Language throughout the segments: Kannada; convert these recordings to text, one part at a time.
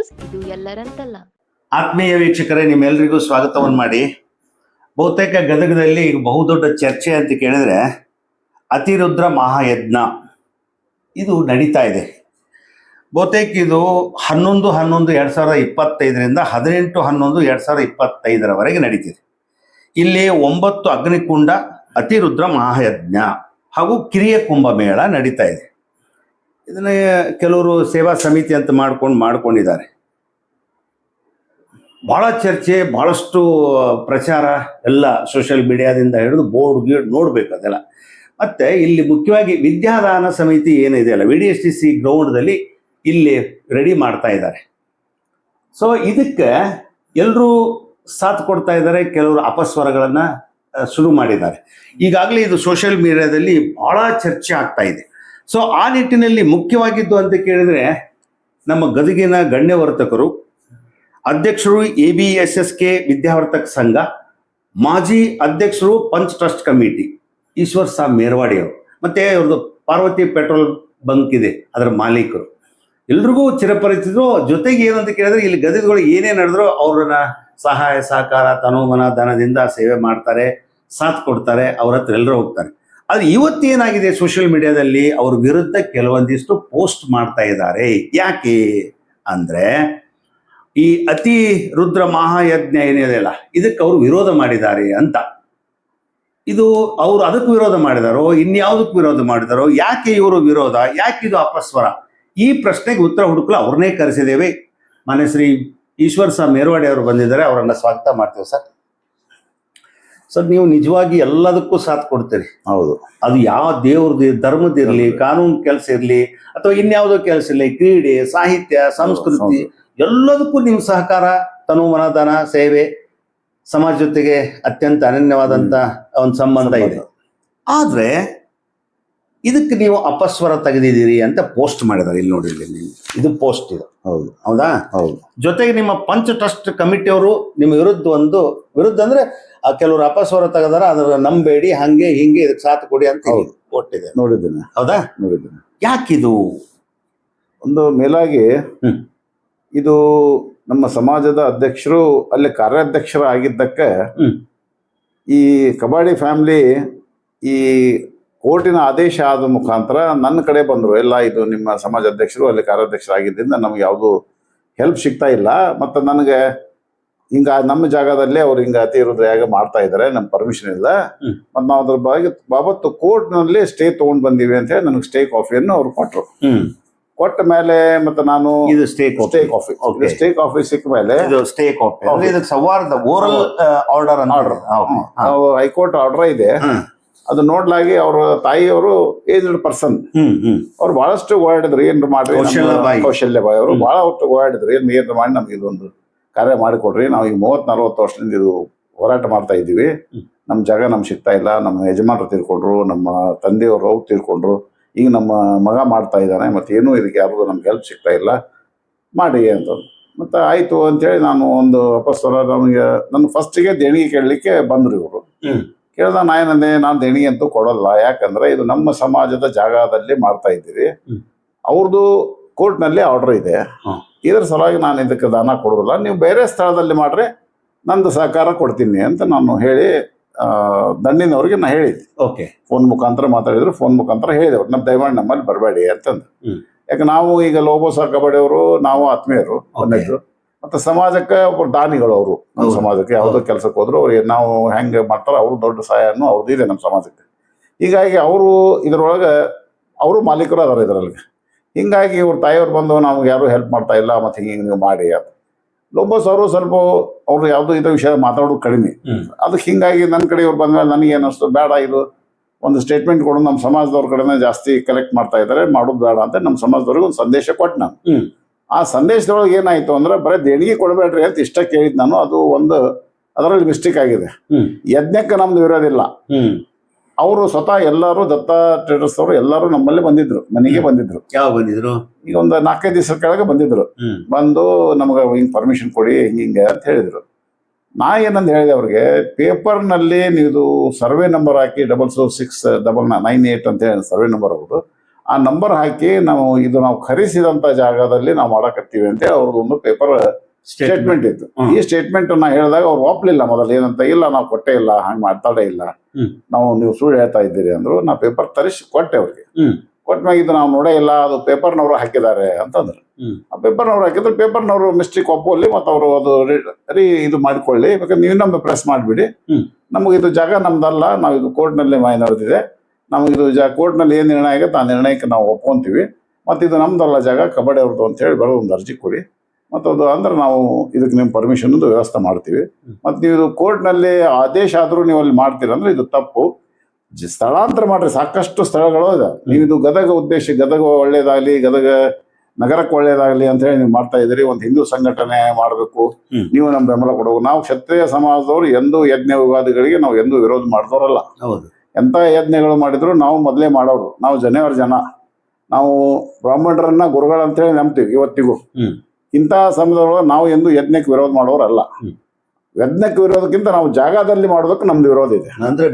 ನ್ಯೂಸ್, ಇದು ಎಲ್ಲರಂತಲ್ಲ. ಆತ್ಮೀಯ ವೀಕ್ಷಕರೇ ನಿಮ್ಮೆಲ್ಲರಿಗೂ ಸ್ವಾಗತವನ್ನು ಮಾಡಿ. ಬಹುತೇಕ ಗದಗದಲ್ಲಿ ಈಗ ಬಹುದೊಡ್ಡ ಚರ್ಚೆ ಅಂತ ಕೇಳಿದ್ರೆ, ಅತಿರುದ್ರ ಮಹಾಯಜ್ಞ. ಇದು ನಡೀತಾ ಇದೆ. ಬಹುತೇಕ ಇದು ಹನ್ನೊಂದು ಹನ್ನೊಂದು, ಎರಡು ಸಾವಿರದ ಇಪ್ಪತ್ತೈದರಿಂದ ಹದಿನೆಂಟು, ಹನ್ನೊಂದು, ಎರಡು ಸಾವಿರದ ಇಪ್ಪತ್ತೈದರವರೆಗೆ ನಡೀತಿದೆ. ಇಲ್ಲಿ ಒಂಬತ್ತು ಅಗ್ನಿಕುಂಡ, ಅತಿರುದ್ರ ಮಹಾಯಜ್ಞ ಹಾಗೂ ಕಿರಿಯ ಕುಂಭಮೇಳ ನಡೀತಾ ಇದೆ. ಇದನ್ನ ಕೆಲವರು ಸೇವಾ ಸಮಿತಿ ಅಂತ ಮಾಡ್ಕೊಂಡು ಮಾಡ್ಕೊಂಡಿದ್ದಾರೆ. ಬಹಳ ಚರ್ಚೆ, ಬಹಳಷ್ಟು ಪ್ರಚಾರ ಎಲ್ಲ ಸೋಷಿಯಲ್ ಮೀಡಿಯಾದಿಂದ ಹಿಡಿದು ಬೋರ್ಡ್ ಗೀಡ್ ನೋಡಬೇಕು ಅದೆಲ್ಲ. ಮತ್ತೆ ಇಲ್ಲಿ ಮುಖ್ಯವಾಗಿ ವಿದ್ಯಾದಾನ ಸಮಿತಿ ಏನಿದೆ ಅಲ್ಲ V D S T C ಗ್ರೌಂಡ್ದಲ್ಲಿ ಇಲ್ಲಿ ರೆಡಿ ಮಾಡ್ತಾ ಇದ್ದಾರೆ. ಸೊ ಇದಕ್ಕೆ ಎಲ್ಲರೂ ಸಾಥ್ ಕೊಡ್ತಾ ಇದ್ದಾರೆ, ಕೆಲವರು ಅಪಸ್ವರಗಳನ್ನ ಶುರು ಮಾಡಿದ್ದಾರೆ. ಈಗಾಗಲೇ ಇದು ಸೋಷಿಯಲ್ ಮೀಡಿಯಾದಲ್ಲಿ ಬಹಳ ಚರ್ಚೆ ಆಗ್ತಾ ಇದೆ. ಸೊ ಆ ನಿಟ್ಟಿನಲ್ಲಿ ಮುಖ್ಯವಾಗಿದ್ದು ಅಂತ ಕೇಳಿದ್ರೆ ನಮ್ಮ ಗದಗಿನ ಗಣ್ಯವರ್ತಕರು, ಅಧ್ಯಕ್ಷರು A B S S K Vidyavardhaka ಸಂಘ, ಮಾಜಿ ಅಧ್ಯಕ್ಷರು ಪಂಚ್ ಟ್ರಸ್ಟ್ ಕಮಿಟಿ, ಈಶ್ವರ್ ಸಾ ಮೇರ್ವಾಡಿ ಅವರು. ಮತ್ತೆ ಅವ್ರದ್ದು ಪಾರ್ವತಿ ಪೆಟ್ರೋಲ್ ಬಂಕ್ ಇದೆ, ಅದರ ಮಾಲೀಕರು. ಎಲ್ರಿಗೂ ಚಿರಪರಿಚಿತರು, ಜೊತೆಗೆ ಏನಂತ ಕೇಳಿದ್ರೆ ಇಲ್ಲಿ ಗದಗಗಳು ಏನೇ ನಡೆದ್ರು ಅವ್ರನ್ನ ಸಹಾಯ, ಸಹಕಾರ, ತನೋಮನ, ಧನದಿಂದ ಸೇವೆ ಮಾಡ್ತಾರೆ, ಸಾಥ್ ಕೊಡ್ತಾರೆ, ಅವ್ರ ಹತ್ರ ಎಲ್ಲರೂ ಹೋಗ್ತಾರೆ. ಆದ್ರೆ ಇವತ್ತೇನಾಗಿದೆ ಸೋಷಿಯಲ್ ಮೀಡಿಯಾದಲ್ಲಿ ಅವ್ರ ವಿರುದ್ಧ ಕೆಲವೊಂದಿಷ್ಟು ಪೋಸ್ಟ್ ಮಾಡ್ತಾ ಇದ್ದಾರೆ. ಯಾಕೆ ಅಂದ್ರೆ ಈ ಅತಿ ರುದ್ರ ಮಹಾಯಜ್ಞ ಏನಿದೆಯಲ್ಲ, ಇದಕ್ಕೆ ಅವರು ವಿರೋಧ ಮಾಡಿದ್ದಾರೆ ಅಂತ. ಇದು ಅವರು ಅದಕ್ಕೆ ವಿರೋಧ ಮಾಡಿದಾರೋ, ಇನ್ಯಾವುದಕ್ಕೆ ವಿರೋಧ ಮಾಡಿದಾರೋ, ಯಾಕೆ ಇವರು ವಿರೋಧ, ಯಾಕೆ ಇದು ಅಪಸ್ವರ? ಈ ಪ್ರಶ್ನೆಗೆ ಉತ್ತರ ಹುಡುಕಲು ಅವ್ರನ್ನೇ ಕರೆಸಿದ್ದೇವೆ. ಮಾನ್ಯ ಶ್ರೀ ಈಶ್ವರ್ ಸಾ ಮೇರ್ವಾಡಿ ಅವರು ಬಂದಿದ್ದಾರೆ, ಅವರನ್ನ ಸ್ವಾಗತ ಮಾಡ್ತೇವೆ ಸರ್. ಸರ್ ನೀವು ನಿಜವಾಗಿ ಎಲ್ಲದಕ್ಕೂ ಸಾಥ್ ಕೊಡ್ತೀರಿ. ಹೌದು. ಅದು ಯಾವ ದೇವ್ರದ್ದು ಧರ್ಮದಿರಲಿ ಕಾನೂನು ಕೆಲಸ ಇರಲಿ ಅಥವಾ ಇನ್ಯಾವುದೋ ಕೆಲಸ ಇರಲಿ ಕ್ರೀಡೆ ಸಾಹಿತ್ಯ ಸಂಸ್ಕೃತಿ ಎಲ್ಲದಕ್ಕೂ ನಿಮ್ಮ ಸಹಕಾರ ತನು ಮನದಾನ ಸೇವೆ ಸಮಾಜ ಜೊತೆಗೆ ಅತ್ಯಂತ ಅನನ್ಯವಾದಂತ ಒಂದು ಸಂಬಂಧ ಇದೆ. ಆದ್ರೆ ಇದಕ್ಕೆ ನೀವು ಅಪಸ್ವರ ತೆಗೆದಿದ್ದೀರಿ ಅಂತ ಪೋಸ್ಟ್ ಮಾಡಿದ್ದಾರೆ ಇಲ್ಲಿ ನೋಡಿ ಇಲ್ಲಿ. ಇದು ಪೋಸ್ಟ್ ಇದು. ಹೌದು. ಹೌದಾ? ಹೌದು. ಜೊತೆಗೆ ನಿಮ್ಮ ಪಂಚ ಟ್ರಸ್ಟ್ ಕಮಿಟಿಯವರು ನಿಮ್ಮ ವಿರುದ್ಧ ಒಂದು ವಿರುದ್ಧ ಅಂದ್ರೆ ಕೆಲವರು ಅಪಸ್ವರ ತೆಗೆದಾರ ಅದ್ರ ನಂಬೇಡಿ ಹಂಗೆ ಹಿಂಗೆ ಇದಕ್ಕೆ ಸಾಥ್ ಕೊಡಿ ಅಂತ. ಕೊಟ್ಟಿದೆ. ನೋಡಿದ್ದೇನೆ. ಹೌದಾ? ನೋಡಿದ್ದೇನೆ. ಯಾಕಿದು? ಒಂದು ಮೇಲಾಗಿ ಇದು ನಮ್ಮ ಸಮಾಜದ ಅಧ್ಯಕ್ಷರು ಅಲ್ಲಿ ಕಾರ್ಯಾಧ್ಯಕ್ಷರ ಆಗಿದ್ದಕ್ಕೆ ಈ ಕಬಾಡಿ ಫ್ಯಾಮಿಲಿ ಈ ಕೋರ್ಟಿನ ಆದೇಶ ಆದ ಮುಖಾಂತರ ನನ್ನ ಕಡೆ ಬಂದರು. ಎಲ್ಲ ಇದು ನಿಮ್ಮ ಸಮಾಜ ಅಧ್ಯಕ್ಷರು ಅಲ್ಲಿ ಕಾರ್ಯಾಧ್ಯಕ್ಷರಾಗಿದ್ದರಿಂದ ನಮ್ಗೆ ಯಾವುದು ಹೆಲ್ಪ್ ಸಿಗ್ತಾ ಇಲ್ಲ. ಮತ್ತು ನನಗೆ ಹಿಂಗ ನಮ್ಮ ಜಾಗದಲ್ಲೇ ಅವ್ರು ಹಿಂಗ ಅತಿ ಇರೋದ್ರ ಹೇಗೆ ಮಾಡ್ತಾ ಇದ್ದಾರೆ ನಮ್ಮ ಪರ್ಮಿಷನ್ ಇಲ್ಲ. ಮತ್ತೆ ನಾವು ಅದ್ರ ಬಗ್ಗೆ ಬಾಬತ್ತು ಕೋರ್ಟ್ನಲ್ಲಿ ಸ್ಟೇ ತಗೊಂಡ್ ಬಂದಿವಿ ಅಂತ ಹೇಳಿ ನನಗೆ ಸ್ಟೇ ಕಾಫಿಯನ್ನು ಅವ್ರು ಕೊಟ್ರು. ಕೊಟ್ಟ ಮೇಲೆ ಮತ್ತೆ ನಾನು ಇದು stay stay copy stay copy ಸಿಕ್ಕ ಮೇಲೆ ಸ್ಟೇ ಕಾಫಿ ಇದಕ್ಕೆ ಸವಾರದ oral order order high court order ಇದೆ. ಅದು ನೋಡ್ಲಾಗಿ ಅವ್ರ ತಾಯಿಯವರು ಏಜ್ಡ್ ಪರ್ಸನ್ ಅವ್ರು ಬಹಳಷ್ಟು ಓಡಾಡಿದ್ರು. ಏನ್ ಮಾಡ್ರಿ ಕೌಶಲ್ಯ ಬಾಯಿ. ಅವರು. ಬಹಳ ಹೊತ್ತು ಓಡಾಡಿದ್ರು. ಏನ್ ಏನ್ ಮಾಡಿ ನಮ್ಗೆ ಇದೊಂದು ಕಾರ್ಯ ಮಾಡಿಕೊಡ್ರಿ. ನಾವು ಈಗ ಮೂವತ್ ನಲ್ವತ್ತು ವರ್ಷದಿಂದ ಇದು ಹೋರಾಟ ಮಾಡ್ತಾ ಇದ್ದೀವಿ. ನಮ್ಮ ಜಾಗ ನಮ್ಗೆ ಸಿಗ್ತಾ ಇಲ್ಲ. ನಮ್ಮ ಯಜಮಾನರು ತೀರ್ಕೊಂಡ್ರು. ನಮ್ಮ ತಂದೆಯವರು ಅವ್ರು ತೀರ್ಕೊಂಡ್ರು. ಈಗ ನಮ್ಮ ಮಗ ಮಾಡ್ತಾ ಇದ್ದಾನೆ. ಮತ್ತೆ ಏನೂ ಇದಕ್ಕೆ ಯಾರ್ದು ನಮ್ಗೆ ಹೆಲ್ಪ್ ಸಿಗ್ತಾ ಇಲ್ಲ. ಮಾಡಿ ಅಂತ ಮತ್ತೆ ಆಯ್ತು ಅಂತೇಳಿ ನಾನು ಒಂದು ಅಪಸ್ವರ ನಮಗೆ ನನ್ನ ಫಸ್ಟಿಗೆ ದೇಣಿಗೆ ಕೇಳಲಿಕ್ಕೆ ಬಂದ್ರು ಇವರು. ಕೇಳ್ದ ನಾ ಏನಂದೆ ನಾನು ದೇಣಿಗೆ ಅಂತೂ ಕೊಡಲ್ಲ. ಯಾಕಂದ್ರೆ ಇದು ನಮ್ಮ ಸಮಾಜದ ಜಾಗದಲ್ಲಿ ಮಾಡ್ತಾ ಇದ್ದೀರಿ. ಅವ್ರದ್ದು ಕೋರ್ಟ್ನಲ್ಲಿ ಆರ್ಡರ್ ಇದೆ. ಇದರ ಸಲುವಾಗಿ ನಾನು ಇದಕ್ಕೆ ದಾನ ಕೊಡೋದಿಲ್ಲ ನೀವು ಬೇರೆ ಸ್ಥಳದಲ್ಲಿ ಮಾಡ್ರೆ ನಂದು ಸಹಕಾರ ಕೊಡ್ತೀನಿ ಅಂತ ನಾನು ಹೇಳಿ ದಂಡಿನವ್ರಿಗೆ ನಾ ಹೇಳಿದ್ದೆ. ಓಕೆ. ಫೋನ್ ಮುಖಾಂತರ ಮಾತಾಡಿದ್ರು ಫೋನ್ ಮುಖಾಂತರ ಹೇಳಿದೆವು ನಮ್ಮ ದಯಮಾಡಿ ನಮ್ಮಲ್ಲಿ ಬರಬೇಡಿ ಅಂತಂದು. ಯಾಕೆ ನಾವು ಈಗ ಲೋಬೋಸ ಕಬಡ್ಡಿಯವರು ನಾವು ಆತ್ಮೀಯರು ಒಂದಿದ್ರು ಮತ್ತು ಸಮಾಜಕ್ಕೆ ಒಬ್ಬರು ದಾನಿಗಳು ಅವರು ನಮ್ಮ ಸಮಾಜಕ್ಕೆ ಯಾವುದೋ ಕೆಲಸಕ್ಕೆ ಹೋದ್ರು ಅವ್ರಿಗೆ ನಾವು ಹೆಂಗೆ ಮಾಡ್ತಾರೋ ಅವರು ದೊಡ್ಡ ಸಹಾಯನೂ ಅವ್ರದ್ದು ಇದೆ ನಮ್ಮ ಸಮಾಜಕ್ಕೆ. ಹೀಗಾಗಿ ಅವರು ಇದರೊಳಗೆ ಅವರು ಮಾಲೀಕರು ಅದಾರ ಇದರಲ್ಲಿ. ಹಿಂಗಾಗಿ ಇವ್ರ ತಾಯಿಯವ್ರು ಬಂದು ನಮ್ಗೆ ಯಾರು ಹೆಲ್ಪ್ ಮಾಡ್ತಾ ಇಲ್ಲ ಮತ್ತೆ ಹಿಂಗೆ ನೀವು ಮಾಡಿ ಅಂತ. ಲೋಬಸ್ ಅವರು ಸ್ವಲ್ಪ ಅವ್ರು ಯಾವುದೋ ಇದ್ರ ವಿಷಯ ಮಾತಾಡೋದು ಕಡಿಮೆ. ಅದು ಅದಕ್ಕೆ ಹಿಂಗಾಗಿ ನನ್ನ ಕಡೆ ಇವ್ರು ಬಂದ್ಮೇಲೆ ನನಗೆ ಏನಿಸ್ತು ಬೇಡ ಇದು ಒಂದು ಸ್ಟೇಟ್ಮೆಂಟ್ ಕೊಡು ನಮ್ಮ ಸಮಾಜದವ್ರ ಕಡೆನೇ ಜಾಸ್ತಿ ಕಲೆಕ್ಟ್ ಮಾಡ್ತಾ ಇದ್ದಾರೆ ಮಾಡೋದು ಬೇಡ ಅಂತ ನಮ್ಮ ಸಮಾಜದವ್ರಿಗೆ ಒಂದು ಸಂದೇಶ ಕೊಟ್ಟು ನಾನು. ಆ ಸಂದೇಶದೊಳಗೆ ಏನಾಯ್ತು ಅಂದ್ರೆ ಬರೀ ದೇಣಿಗೆ ಕೊಡಬೇಡ್ರಿ ಅಂತ ಇಷ್ಟ ಕೇಳಿದ್ ನಾನು ಅದು ಒಂದು ಅದರಲ್ಲಿ ಮಿಸ್ಟೇಕ್ ಆಗಿದೆ. ಯಜ್ಞಕ್ಕೆ ನಮ್ದು ಇರೋದಿಲ್ಲ ಅವರು ಸ್ವತಃ ಎಲ್ಲರೂ ದತ್ತ ಟ್ರೇಡರ್ಸ್ ಅವರು ಎಲ್ಲರೂ ನಮ್ಮಲ್ಲಿ ಬಂದಿದ್ರು ಮನೆಗೆ ಬಂದಿದ್ರು. ಯಾವ ಬಂದಿದ್ರು? ಈಗ ಒಂದು ನಾಲ್ಕೈದು ದಿವಸ ಕೆಳಗೆ ಬಂದಿದ್ರು. ಬಂದು ನಮಗೆ ಹಿಂಗೆ ಪರ್ಮಿಷನ್ ಕೊಡಿ ಹಿಂಗೆ ಹಿಂಗೆ ಅಂತ ಹೇಳಿದ್ರು. ನಾ ಏನಂತ ಹೇಳಿದೆ ಅವ್ರಿಗೆ ಪೇಪರ್ನಲ್ಲಿ ನೀವು ಸರ್ವೆ ನಂಬರ್ ಹಾಕಿ double so six double nine eight ಅಂತ ಹೇಳಿ ಸರ್ವೆ ನಂಬರ್ ಅವರು ಆ ನಂಬರ್ ಹಾಕಿ ನಾವು ಇದು ನಾವು ಖರೀದಿಸಿದಂತ ಜಾಗದಲ್ಲಿ ನಾವು ಮಾಡಕತ್ತೀವಿ ಅಂತ ಅವ್ರದ್ದು ಒಂದು ಪೇಪರ್ ಸ್ಟೇಟ್ಮೆಂಟ್ ಇತ್ತು. ಈ ಸ್ಟೇಟ್ಮೆಂಟ್ ನಾ ಹೇಳಿದಾಗ ಅವ್ರು ಒಪ್ಲಿಲ್ಲ ಮೊದಲು ಏನಂತ ಇಲ್ಲ ನಾವು ಕೊಟ್ಟೇ ಇಲ್ಲ ಹಂಗೆ ಮಾತಾಡೇ ಇಲ್ಲ. ನಾವು ನೀವು ಸುಳ್ಳು ಹೇಳ್ತಾ ಇದ್ದೀರಿ ಅಂದ್ರು ನಾ ಪೇಪರ್ ತರಿಸಿ ಕೊಟ್ಟೆ ಅವ್ರಿಗೆ. ಕೊಟ್ಟ ಕೊಟ್ಟ ಇದು ನಾವು ನೋಡೇ ಇಲ್ಲ ಅದು ಪೇಪರ್ನವರು ಹಾಕಿದ್ದಾರೆ ಅಂತಂದ್ರು. ಆ ಪೇಪರ್ನವ್ರು ಹಾಕಿದ್ರೆ ಪೇಪರ್ನವರು ಮಿಸ್ಟೇಕ್ ಒಪ್ಪಲ್ಲಿ ಮತ್ತು ಅವರು ಅದು ರೀ ಇದು ಮಾಡಿಕೊಳ್ಳಿ. ಬೇಕಾದ್ರೆ ನೀವು ಇನ್ನೊಮ್ಮೆ ಪ್ರೆಸ್ ಮಾಡಿಬಿಡಿ. ನಮಗೆ ಇದು ಜಾಗ ನಮ್ದಲ್ಲ ನಾವು ಇದು ಕೋರ್ಟ್ನಲ್ಲಿ ಮಾಯ ನಡೆದಿದೆ ನಮಗೆ ಇದು ಜಾ ಕೋರ್ಟ್ನಲ್ಲಿ ಏನು ನಿರ್ಣಯ ಆಗುತ್ತೆ ಆ ನಿರ್ಣಯಕ್ಕೆ ನಾವು ಒಪ್ಕೊಂತೀವಿ. ಮತ್ತು ಇದು ನಮ್ದಲ್ಲ ಜಾಗ ಕಬಡ್ಡಿ ಅವ್ರದ್ದು ಅಂತ ಹೇಳಿ ಬರೋ ಒಂದು ಅರ್ಜಿ ಕೊಡಿ. ಮತ್ತು ಅದು ಅಂದ್ರೆ ನಾವು ಇದಕ್ಕೆ ನಿಮ್ಮ ಪರ್ಮಿಷನ್ ವ್ಯವಸ್ಥೆ ಮಾಡ್ತೀವಿ. ಮತ್ತು ನೀವು ಇದು ಕೋರ್ಟ್ನಲ್ಲಿ ಆದೇಶ ಆದರೂ ನೀವು ಅಲ್ಲಿ ಮಾಡ್ತೀರ ಅಂದ್ರೆ ಇದು ತಪ್ಪು. ಸ್ಥಳಾಂತರ ಮಾಡ್ರಿ ಸಾಕಷ್ಟು ಸ್ಥಳಗಳು ಇದೆ. ನೀವು ಇದು ಗದಗ ಉದ್ದೇಶ ಗದಗ ಒಳ್ಳೇದಾಗಲಿ ಗದಗ ನಗರಕ್ಕೆ ಒಳ್ಳೇದಾಗಲಿ ಅಂತ ಹೇಳಿ ನೀವು ಮಾಡ್ತಾ ಇದ್ದೀರಿ. ಒಂದು ಹಿಂದೂ ಸಂಘಟನೆ ಮಾಡಬೇಕು. ನೀವು ನಮ್ಮ ಬೆಂಬಲ ಕೊಡಬೇಕು ನಾವು ಕ್ಷತ್ರಿಯ ಸಮಾಜದವರು ಎಂದೂ ಯಜ್ಞ ವಿವಾದಗಳಿಗೆ ನಾವು ಎಂದೂ ವಿರೋಧ ಮಾಡಿದವರಲ್ಲ. ಹೌದು. ಎಂತ ಯಜ್ಞಗಳು ಮಾಡಿದ್ರು ನಾವು ಮೊದಲೇ ಮಾಡೋರು. ನಾವು ಜನವರ ಜನ. ನಾವು ಬ್ರಾಹ್ಮಣರನ್ನ ಗುರುಗಳಂತೇಳಿ ಅಂತ ಹೇಳಿ ನಂಬ್ತೀವಿ ಇವತ್ತಿಗೂ. ಇಂಥ ಸಮಯದೊಳಗೆ ನಾವು ಎಂದು ಯಜ್ಞಕ್ಕೆ ವಿರೋಧ ಮಾಡೋರಲ್ಲ. ಯಜ್ಞಕ್ಕೆ ವಿರೋಧಕ್ಕಿಂತ ನಾವು ಜಾಗದಲ್ಲಿ ಮಾಡೋದಕ್ಕೆ ನಮ್ದು ವಿರೋಧ ಇದೆ. ಅಂದ್ರೆ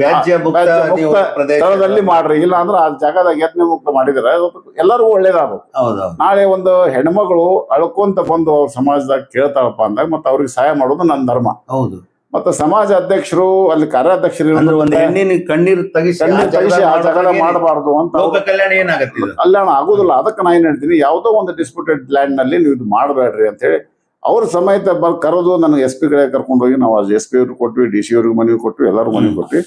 ಸ್ಥಳದಲ್ಲಿ ಮಾಡ್ರಿ. ಇಲ್ಲ ಅಂದ್ರೆ ಆ ಜಾಗದಾಗ ಯಜ್ಞ ಮುಕ್ತ ಮಾಡಿದ್ರೆ ಎಲ್ಲರಿಗೂ ಒಳ್ಳೇದಾಗಬೇಕು. ನಾಳೆ ಒಂದು ಹೆಣ್ಮಗಳು ಅಳ್ಕೊಂತ ಬಂದು ಅವ್ರ ಸಮಾಜದಾಗ ಕೇಳ್ತಾಳಪ್ಪ ಅಂದಾಗ ಮತ್ತೆ ಅವ್ರಿಗೆ ಸಹಾಯ ಮಾಡೋದು ನನ್ನ ಧರ್ಮ. ಹೌದು. ಮತ್ತೆ ಸಮಾಜ ಅಧ್ಯಕ್ಷರು ಅಲ್ಲಿ ಕಾರ್ಯಾಧ್ಯಕ್ಷರು ಒಂದು ಹೆಣ್ಣಿನ ಕಣ್ಣೀರು ತಗಿಸಿ ಆ ಕಣ್ಣೀರ್ ಮಾಡಬಾರದು ಆ ಜಗಳ ಮಾಡಬಾರ್ದು ಅಂತ ಲೋಕ ಕಲ್ಯಾಣ ಏನಾಗುತ್ತೆ ಕಲ್ಯಾಣ ಆಗುದಿಲ್ಲ. ಅದಕ್ಕೆ ನಾನು ಏನ್ ಹೇಳ್ತೀನಿ ಯಾವುದೋ ಒಂದು ಡಿಸ್ಪ್ಯೂಟೆಡ್ ಲ್ಯಾಂಡ್ನಲ್ಲಿ ನೀವು ಇದು ಮಾಡಬೇಡ್ರಿ ಅಂತ ಹೇಳಿ ಅವ್ರ ಸಮೇತ ಬಂದ್ ಕರೆದು ನನಗೆ ಎಸ್ ಪಿ ಕಡೆ ಕರ್ಕೊಂಡು ಹೋಗಿ ನಾವು ಎಸ್ ಪಿ ಅವ್ರಿಗೆ ಕೊಟ್ವಿ ಡಿ ಸಿ ಅವ್ರಿಗೆ ಮನವಿ ಕೊಟ್ವಿ ಎಲ್ಲರೂ ಮನವಿ ಕೊಟ್ವಿ.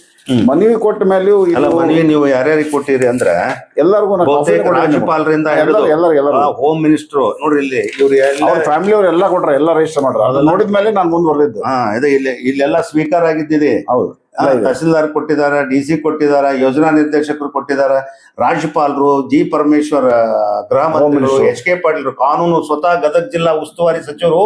ಮನವಿ ಕೊಟ್ಟ ಮೇಲೆ ಮನವಿ ನೀವು ಯಾರ್ಯಾರಿಗೆ ಕೊಟ್ಟಿರಿ ಅಂದ್ರೆ ಎಲ್ಲರಿಗೂ ರಾಜ್ಯಪಾಲರಿಂದ ಎಲ್ಲರೂ ಎಲ್ಲರೂ ಹೋಮ್ ಮಿನಿಸ್ಟರ್ ನೋಡ್ರಿ ಇಲ್ಲಿ ಇವ್ರು ಅವ್ರ ಫ್ಯಾಮಿಲಿ ಅವ್ರು ಎಲ್ಲ ಕೊಟ್ರ ಎಲ್ಲ ರಿಜಿಸ್ಟರ್ ಮಾಡ್ರ ಅದನ್ನ ನೋಡಿದ್ಮೇಲೆ ನಾನು ಮುಂದುವರೆದಿದ್ದು. ಹಾ ಇದೆ ಇಲ್ಲಿ ಇಲ್ಲೆಲ್ಲ ಸ್ವೀಕಾರ ಆಗಿದ್ದಿದೆ ಹೌದು. ತಹಸೀಲ್ದಾರ್ ಕೊಟ್ಟಿದ್ದಾರೆ ಡಿ ಸಿ ಕೊಟ್ಟಿದ್ದಾರೆ ಯೋಜನಾ ನಿರ್ದೇಶಕರು ಕೊಟ್ಟಿದ್ದಾರೆ ರಾಜ್ಯಪಾಲರು ಜಿ ಪರಮೇಶ್ವರ್ ಗೃಹ ಮಂತ್ರಿಗಳು ಎಚ್ ಕೆ ಪಾಟೀಲ್ ಕಾನೂನು ಸ್ವತಃ ಗದಗ ಜಿಲ್ಲಾ ಉಸ್ತುವಾರಿ ಸಚಿವರು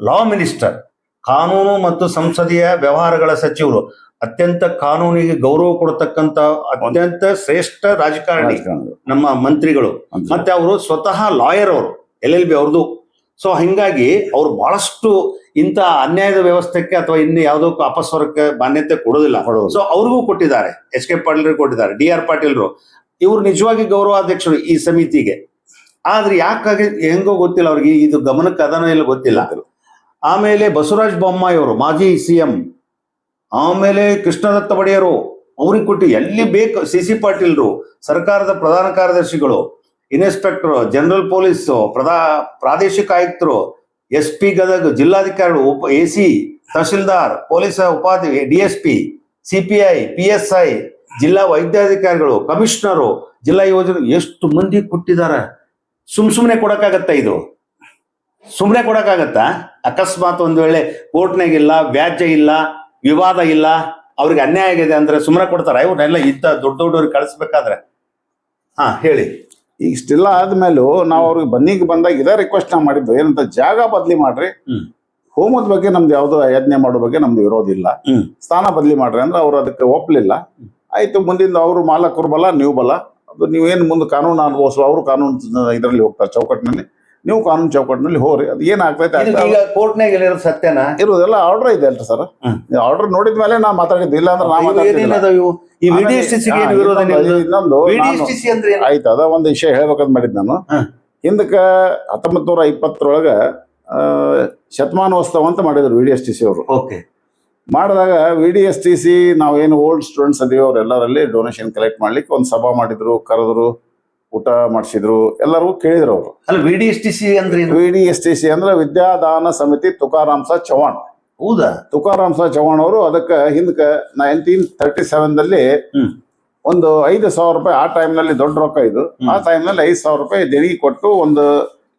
ಲಾ ಮಿನಿಸ್ಟರ್ ಕಾನೂನು ಮತ್ತು ಸಂಸದೀಯ ವ್ಯವಹಾರಗಳ ಸಚಿವರು. ಅತ್ಯಂತ ಕಾನೂನಿಗೆ ಗೌರವ ಕೊಡತಕ್ಕಂತ ಅತ್ಯಂತ ಶ್ರೇಷ್ಠ ರಾಜಕಾರಣಿ ರಾಜಕಾರಣಿ. ನಮ್ಮ ಮಂತ್ರಿಗಳು. ಮತ್ತೆ ಅವರು ಸ್ವತಃ ಲಾಯರ್ ಅವರು ಎಲ್ ಎಲ್ ಬಿ ಅವ್ರದ್ದು. ಸೊ ಹಿಂಗಾಗಿ ಅವ್ರು ಬಹಳಷ್ಟು ಇಂಥ ಅನ್ಯಾಯದ ವ್ಯವಸ್ಥೆಗೆ ಅಥವಾ ಇನ್ನು ಯಾವುದಕ್ಕೂ ಅಪಸ್ವರಕ್ಕೆ ಮಾನ್ಯತೆ ಕೊಡೋದಿಲ್ಲ. ಕೊಡೋದು. ಸೊ ಅವ್ರಿಗೂ ಕೊಟ್ಟಿದ್ದಾರೆ. ಎಚ್ ಕೆ ಪಾಟೀಲ್ ಕೊಟ್ಟಿದ್ದಾರೆ. ಡಿ ಆರ್ ಪಾಟೀಲ್ರು. ಇವ್ರು ನಿಜವಾಗಿ ಗೌರವಾಧ್ಯಕ್ಷರು ಈ ಸಮಿತಿಗೆ. ಆದ್ರೆ ಯಾಕಾಗಿ ಹೆಂಗೋ ಗೊತ್ತಿಲ್ಲ ಅವ್ರಿಗೆ. ಇದು ಗಮನಕ್ಕೆ ಅದನೋ ಇಲ್ಲ ಗೊತ್ತಿಲ್ಲ. ಆಮೇಲೆ ಬಸವರಾಜ ಬೊಮ್ಮಾಯಿ ಅವರು ಮಾಜಿ ಸಿ ಎಂ ಆಮೇಲೆ ಕೃಷ್ಣದತ್ತ ಒಡೆಯರು ಅವ್ರಿಗೆ ಕೊಟ್ಟು ಎಲ್ಲಿ ಬೇಕು ಸಿ ಸಿ ಪಾಟೀಲ್ರು ಸರ್ಕಾರದ ಪ್ರಧಾನ ಕಾರ್ಯದರ್ಶಿಗಳು ಇನ್ಸ್ಪೆಕ್ಟರ್ ಜನರಲ್ ಪೊಲೀಸ್ ಪ್ರಧಾ ಪ್ರಾದೇಶಿಕ ಆಯುಕ್ತರು ಎಸ್ ಪಿ ಗದಗ ಜಿಲ್ಲಾಧಿಕಾರಿಗಳು ಉಪ ಎ ಸಿ ತಹಶೀಲ್ದಾರ್, ಪೊಲೀಸ್ ಉಪಾಧಿ D S P S I ಜಿಲ್ಲಾ ವೈದ್ಯಾಧಿಕಾರಿಗಳು, ಕಮಿಷನರು, ಜಿಲ್ಲಾ ಯೋಜನೆ ಎಷ್ಟು ಮಂದಿ ಕೊಟ್ಟಿದ್ದಾರೆ? ಸುಮ್ ಸುಮ್ಮನೆ ಕೊಡಕ್ಕಾಗತ್ತ ಇದು? ಸುಮ್ಮನೆ ಕೊಡಕ್ಕಾಗತ್ತಾ? ಅಕಸ್ಮಾತ್ ಒಂದು ವೇಳೆ ಕೋರ್ಟ್ನಾಗ ಇಲ್ಲ, ವ್ಯಾಜ್ಯ ಇಲ್ಲ, ವಿವಾದ ಇಲ್ಲ, ಅವ್ರಿಗೆ ಅನ್ಯಾಯ ಆಗಿದೆ ಅಂದ್ರೆ ಸುಮ್ಮನೆ ಕೊಡ್ತಾರ. ಇವ್ರನ್ನೆಲ್ಲ ಇದ್ದ ದೊಡ್ಡ ದೊಡ್ಡವ್ರಿಗೆ ಕಳಿಸ್ಬೇಕಾದ್ರೆ. ಹಾ, ಹೇಳಿ. ಈಗ ಸ್ಟಿಲ್ ಆದ್ಮೇಲೂ ನಾವು ಅವ್ರಿಗೆ ಬನ್ನಿಗೆ ಬಂದಾಗ ಇದೇ ರಿಕ್ವೆಸ್ಟ್ ನಾವು ಮಾಡಿದ್ದು. ಏನಂತ ಜಾಗ ಬದ್ಲಿ ಮಾಡ್ರಿ. ಹ್ಮ್. ಹೋಮದ ಬಗ್ಗೆ ನಮ್ದು ಯಾವ್ದು ಯಜ್ಞೆ ಮಾಡೋ ಬಗ್ಗೆ ನಮ್ದು ಇರೋದಿಲ್ಲ. ಸ್ಥಾನ ಬದ್ಲಿ ಮಾಡ್ರಿ ಅಂದ್ರೆ ಅವ್ರು ಅದಕ್ಕೆ ಒಪ್ಲಿಲ್ಲ. ಆಯ್ತು ಮುಂದಿಂದ ಅವರು ಮಾಲಕರು ಬಲ ನೀವು ಬಲ. ಅದು ನೀವೇನು ಮುಂದೆ ಕಾನೂನು ಅನುಭವಿಸುವ ಅವರು ಕಾನೂನು ಇದರಲ್ಲಿ ಹೋಗ್ತಾರೆ ಚೌಕಟ್ಟಿನಲ್ಲಿ. ನೀವು ಕಾನೂನು ಚೌಕಟ್ಟಿನಲ್ಲಿ ಹೋರಿ ಅದು ಏನಾಗ್ತೈತೆ ಈಗ ಕೋರ್ಟ್ನಾಗ ಇರೋದು ಸತ್ಯನಾ? ಇರೋದೆಲ್ಲ ಆರ್ಡರ್ ಇದೆ ಅಲ್ರಿ ಸರ್ ಆರ್ಡರ್ ನೋಡಿದ ಮೇಲೆ ನಾ ಮಾತಾಡಿದ್ದು ಇಲ್ಲ ಅಂದ್ರೆ ನಾ ಇನ್ನೊಂದು- ಅಂದ್ರೆ ಆಯ್ತು ಅದ ಒಂದು ವಿಷಯ ಹೇಳ್ಬೇಕಂತ ಮಾಡಿದ್ ನಾನು. ಹಿಂದಕ್ಕೆ ಹತ್ತೊಂಬತ್ ನೂರ ಇಪ್ಪತ್ತರೊಳಗ ಶತಮಾನೋತ್ಸವ ಅಂತ ಮಾಡಿದ್ರು V D S T C ಅವರು. ಓಕೆ ಮಾಡಿದಾಗ V D S T C ನಾವೇನು ಓಲ್ಡ್ ಸ್ಟೂಡೆಂಟ್ಸ್ ಅದೀವಿ ಅವರೆಲ್ಲರಲ್ಲಿ ಡೊನೇಷನ್ ಕಲೆಕ್ಟ್ ಮಾಡ್ಲಿಕ್ಕೆ ಒಂದು ಸಭಾ ಮಾಡಿದ್ರು ಕರೆದ್ರು. ಊಟ ಮಾಡಿಸಿದ್ರು ಎಲ್ಲರೂ ಕೇಳಿದ್ರು ಅವರು. ಅಲ್ಲ V D S T C ಅಂದ್ರೆ ಏನು? V D S T C ಅಂದ್ರೆ ವಿದ್ಯಾದಾನ ಸಮಿತಿ ತುಕಾರಾಮ್ ಸಾ ಚವಾಣ್ ಹೌದಾ? ತುಕಾರಾಮ್ ಸಾ ಚವಾಣ್ ಅವರು ಅದಕ್ಕೆ ಹಿಂದಕ್ಕೆ ನೈನ್ಟೀನ್ ತರ್ಟಿ ಸೆವೆನ್ದಲ್ಲಿ ಹ್ಮ್. ಒಂದು ಐದು ಸಾವಿರ ರೂಪಾಯಿ ಆ ಟೈಮ್ನಲ್ಲಿ ದೊಡ್ಡ ರೊಕ್ಕ ಇದು. ಆ ಟೈಮ್ನಲ್ಲಿ ಐದು ಸಾವಿರ ರೂಪಾಯಿ ದೇಣಿಗೆ ಕೊಟ್ಟು ಒಂದು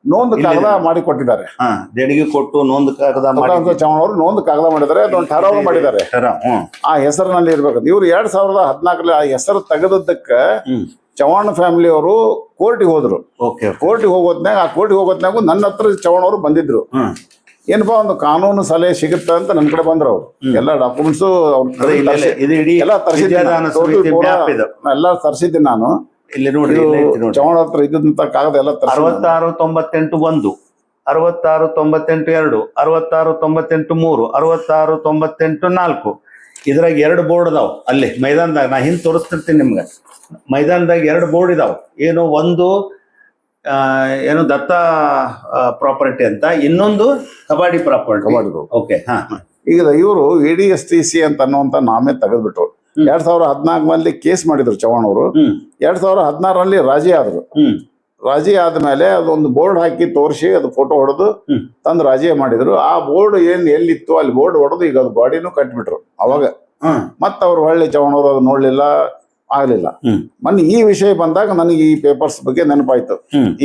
ನೋಂದು ಕಾಗದ ಮಾಡಿ ಕೊಟ್ಟಿದ್ದಾರೆ. ಹಾ ದೇಣಿಗೆ ಕೊಟ್ಟು ನೋಂದು ಕಾಗದ ತುಕಾರಾಮ್ ಸಾ ಮಾಡಿ ಚವಾಣ್ ಅವರು ನೋಂದು ಕಾಗದ ಮಾಡಿದ್ದಾರೆ ಅದೊಂದು ಠರಾವು ಮಾಡಿದ್ದಾರೆ. ಹ್ಮ್. ಆ ಹೆಸರಿನಲ್ಲಿ ಇರ್ಬೇಕು. ಇವ್ರು ಎರಡ್ ಸಾವಿರದ ಹದಿನಾಲ್ಕರಲ್ಲಿ ಆ ಹೆಸರು ತೆಗೆದದ್ದಕ್ಕೆ ಹ್ಮ್. ಚವಾಣ್ ಫ್ಯಾಮಿಲಿ ಅವರು ಕೋರ್ಟಿಗೆ ಹೋದ್ರು. ಕೋರ್ಟಿಗೆ ಹೋಗೋತ್ನಾಗ ಆ ಕೋರ್ಟಿಗೆ ಹೋಗೋತ್ನಾಗೂ ನನ್ನ ಹತ್ರ ಚವಾಣ್ ಅವರು ಬಂದಿದ್ರು. ಏನಪ್ಪ ಒಂದು ಕಾನೂನು ಸಲಹೆ ಸಿಗುತ್ತೆ ಅಂತ ನನ್ನ ಕಡೆ ಬಂದ್ರು ಅವ್ರು. ಎಲ್ಲ ಡಾಕ್ಯುಮೆಂಟ್ಸ್ ಎಲ್ಲ ತರಿಸಿದ್ದೀನಿ ನಾನು. ಇಲ್ಲಿ ನೋಡಿ ಚವಾಣ್ ಹತ್ರ ಇದ್ದಂತ ಕಾಗದ ಎಲ್ಲ ಅರವತ್ತಾರು ತೊಂಬತ್ತೆಂಟು ಒಂದು ಅರವತ್ತಾರು ತೊಂಬತ್ತೆಂಟು ಎರಡು ಅರವತ್ತಾರು ತೊಂಬತ್ತೆಂಟು ಮೂರು ಅರವತ್ತಾರು ತೊಂಬತ್ತೆಂಟು ನಾಲ್ಕು. ಇದ್ರಾಗ ಎರಡು ಬೋರ್ಡ್ ಅದಾವ. ಅಲ್ಲಿ ಮೈದಾನದಾಗ ನಾ ಹಿಂದೆ ತೋರಿಸ್ತಿರ್ತೀನಿ ನಿಮ್ಗೆ. ಮೈದಾನದಾಗ ಎರಡು ಬೋರ್ಡ್ ಇದಾವ. ಏನು ಒಂದು ಏನು ದತ್ತ ಪ್ರಾಪರ್ಟಿ ಅಂತ ಇನ್ನೊಂದು ಕಬಾಡಿ ಪ್ರಾಪರ್ಟಿ. ಕಬಡ್ಡಿ ಓಕೆ ಹಾ. ಈಗ ಇವರು A D S T C ಅಂತ ಅನ್ನುವಂತ ನಾಮೇ ತೆಗೆದ್ಬಿಟ್ರು. ಎರಡ್ ಸಾವಿರ ಮಂದಿ ಕೇಸ್ ಮಾಡಿದ್ರು ಚವಾಣ್ ಅವರು. ಎರಡ್ ಸಾವಿರ ಹದಿನಾರರಲ್ಲಿ ರಾಜಿ ಆದ್ರು. ರಾಜಿ ಆದ್ಮೇಲೆ ಅದೊಂದು ಬೋರ್ಡ್ ಹಾಕಿ ತೋರಿಸಿ ಅದು ಫೋಟೋ ಹೊಡೆದು. ತಂದು ರಾಜಿ ಮಾಡಿದ್ರು. ಆ ಬೋರ್ಡ್ ಏನ್ ಎಲ್ಲಿತ್ತು ಅಲ್ಲಿ ಬೋರ್ಡ್ ಹೊಡೆದು ಈಗ ಅದು ಬಾಡಿನೂ ಕಟ್ಬಿಟ್ರು ಅವಾಗ. ಮತ್ತ ಅವ್ರು ಹೊಳ್ಳಿ ಚವಣವ್ರು ಅದು ನೋಡ್ಲಿಲ್ಲ ಆಗ್ಲಿಲ್ಲ. ಮೊನ್ನೆ ಈ ವಿಷಯ ಬಂದಾಗ ನನಗೆ ಈ ಪೇಪರ್ಸ್ ಬಗ್ಗೆ ನೆನಪಾಯ್ತು.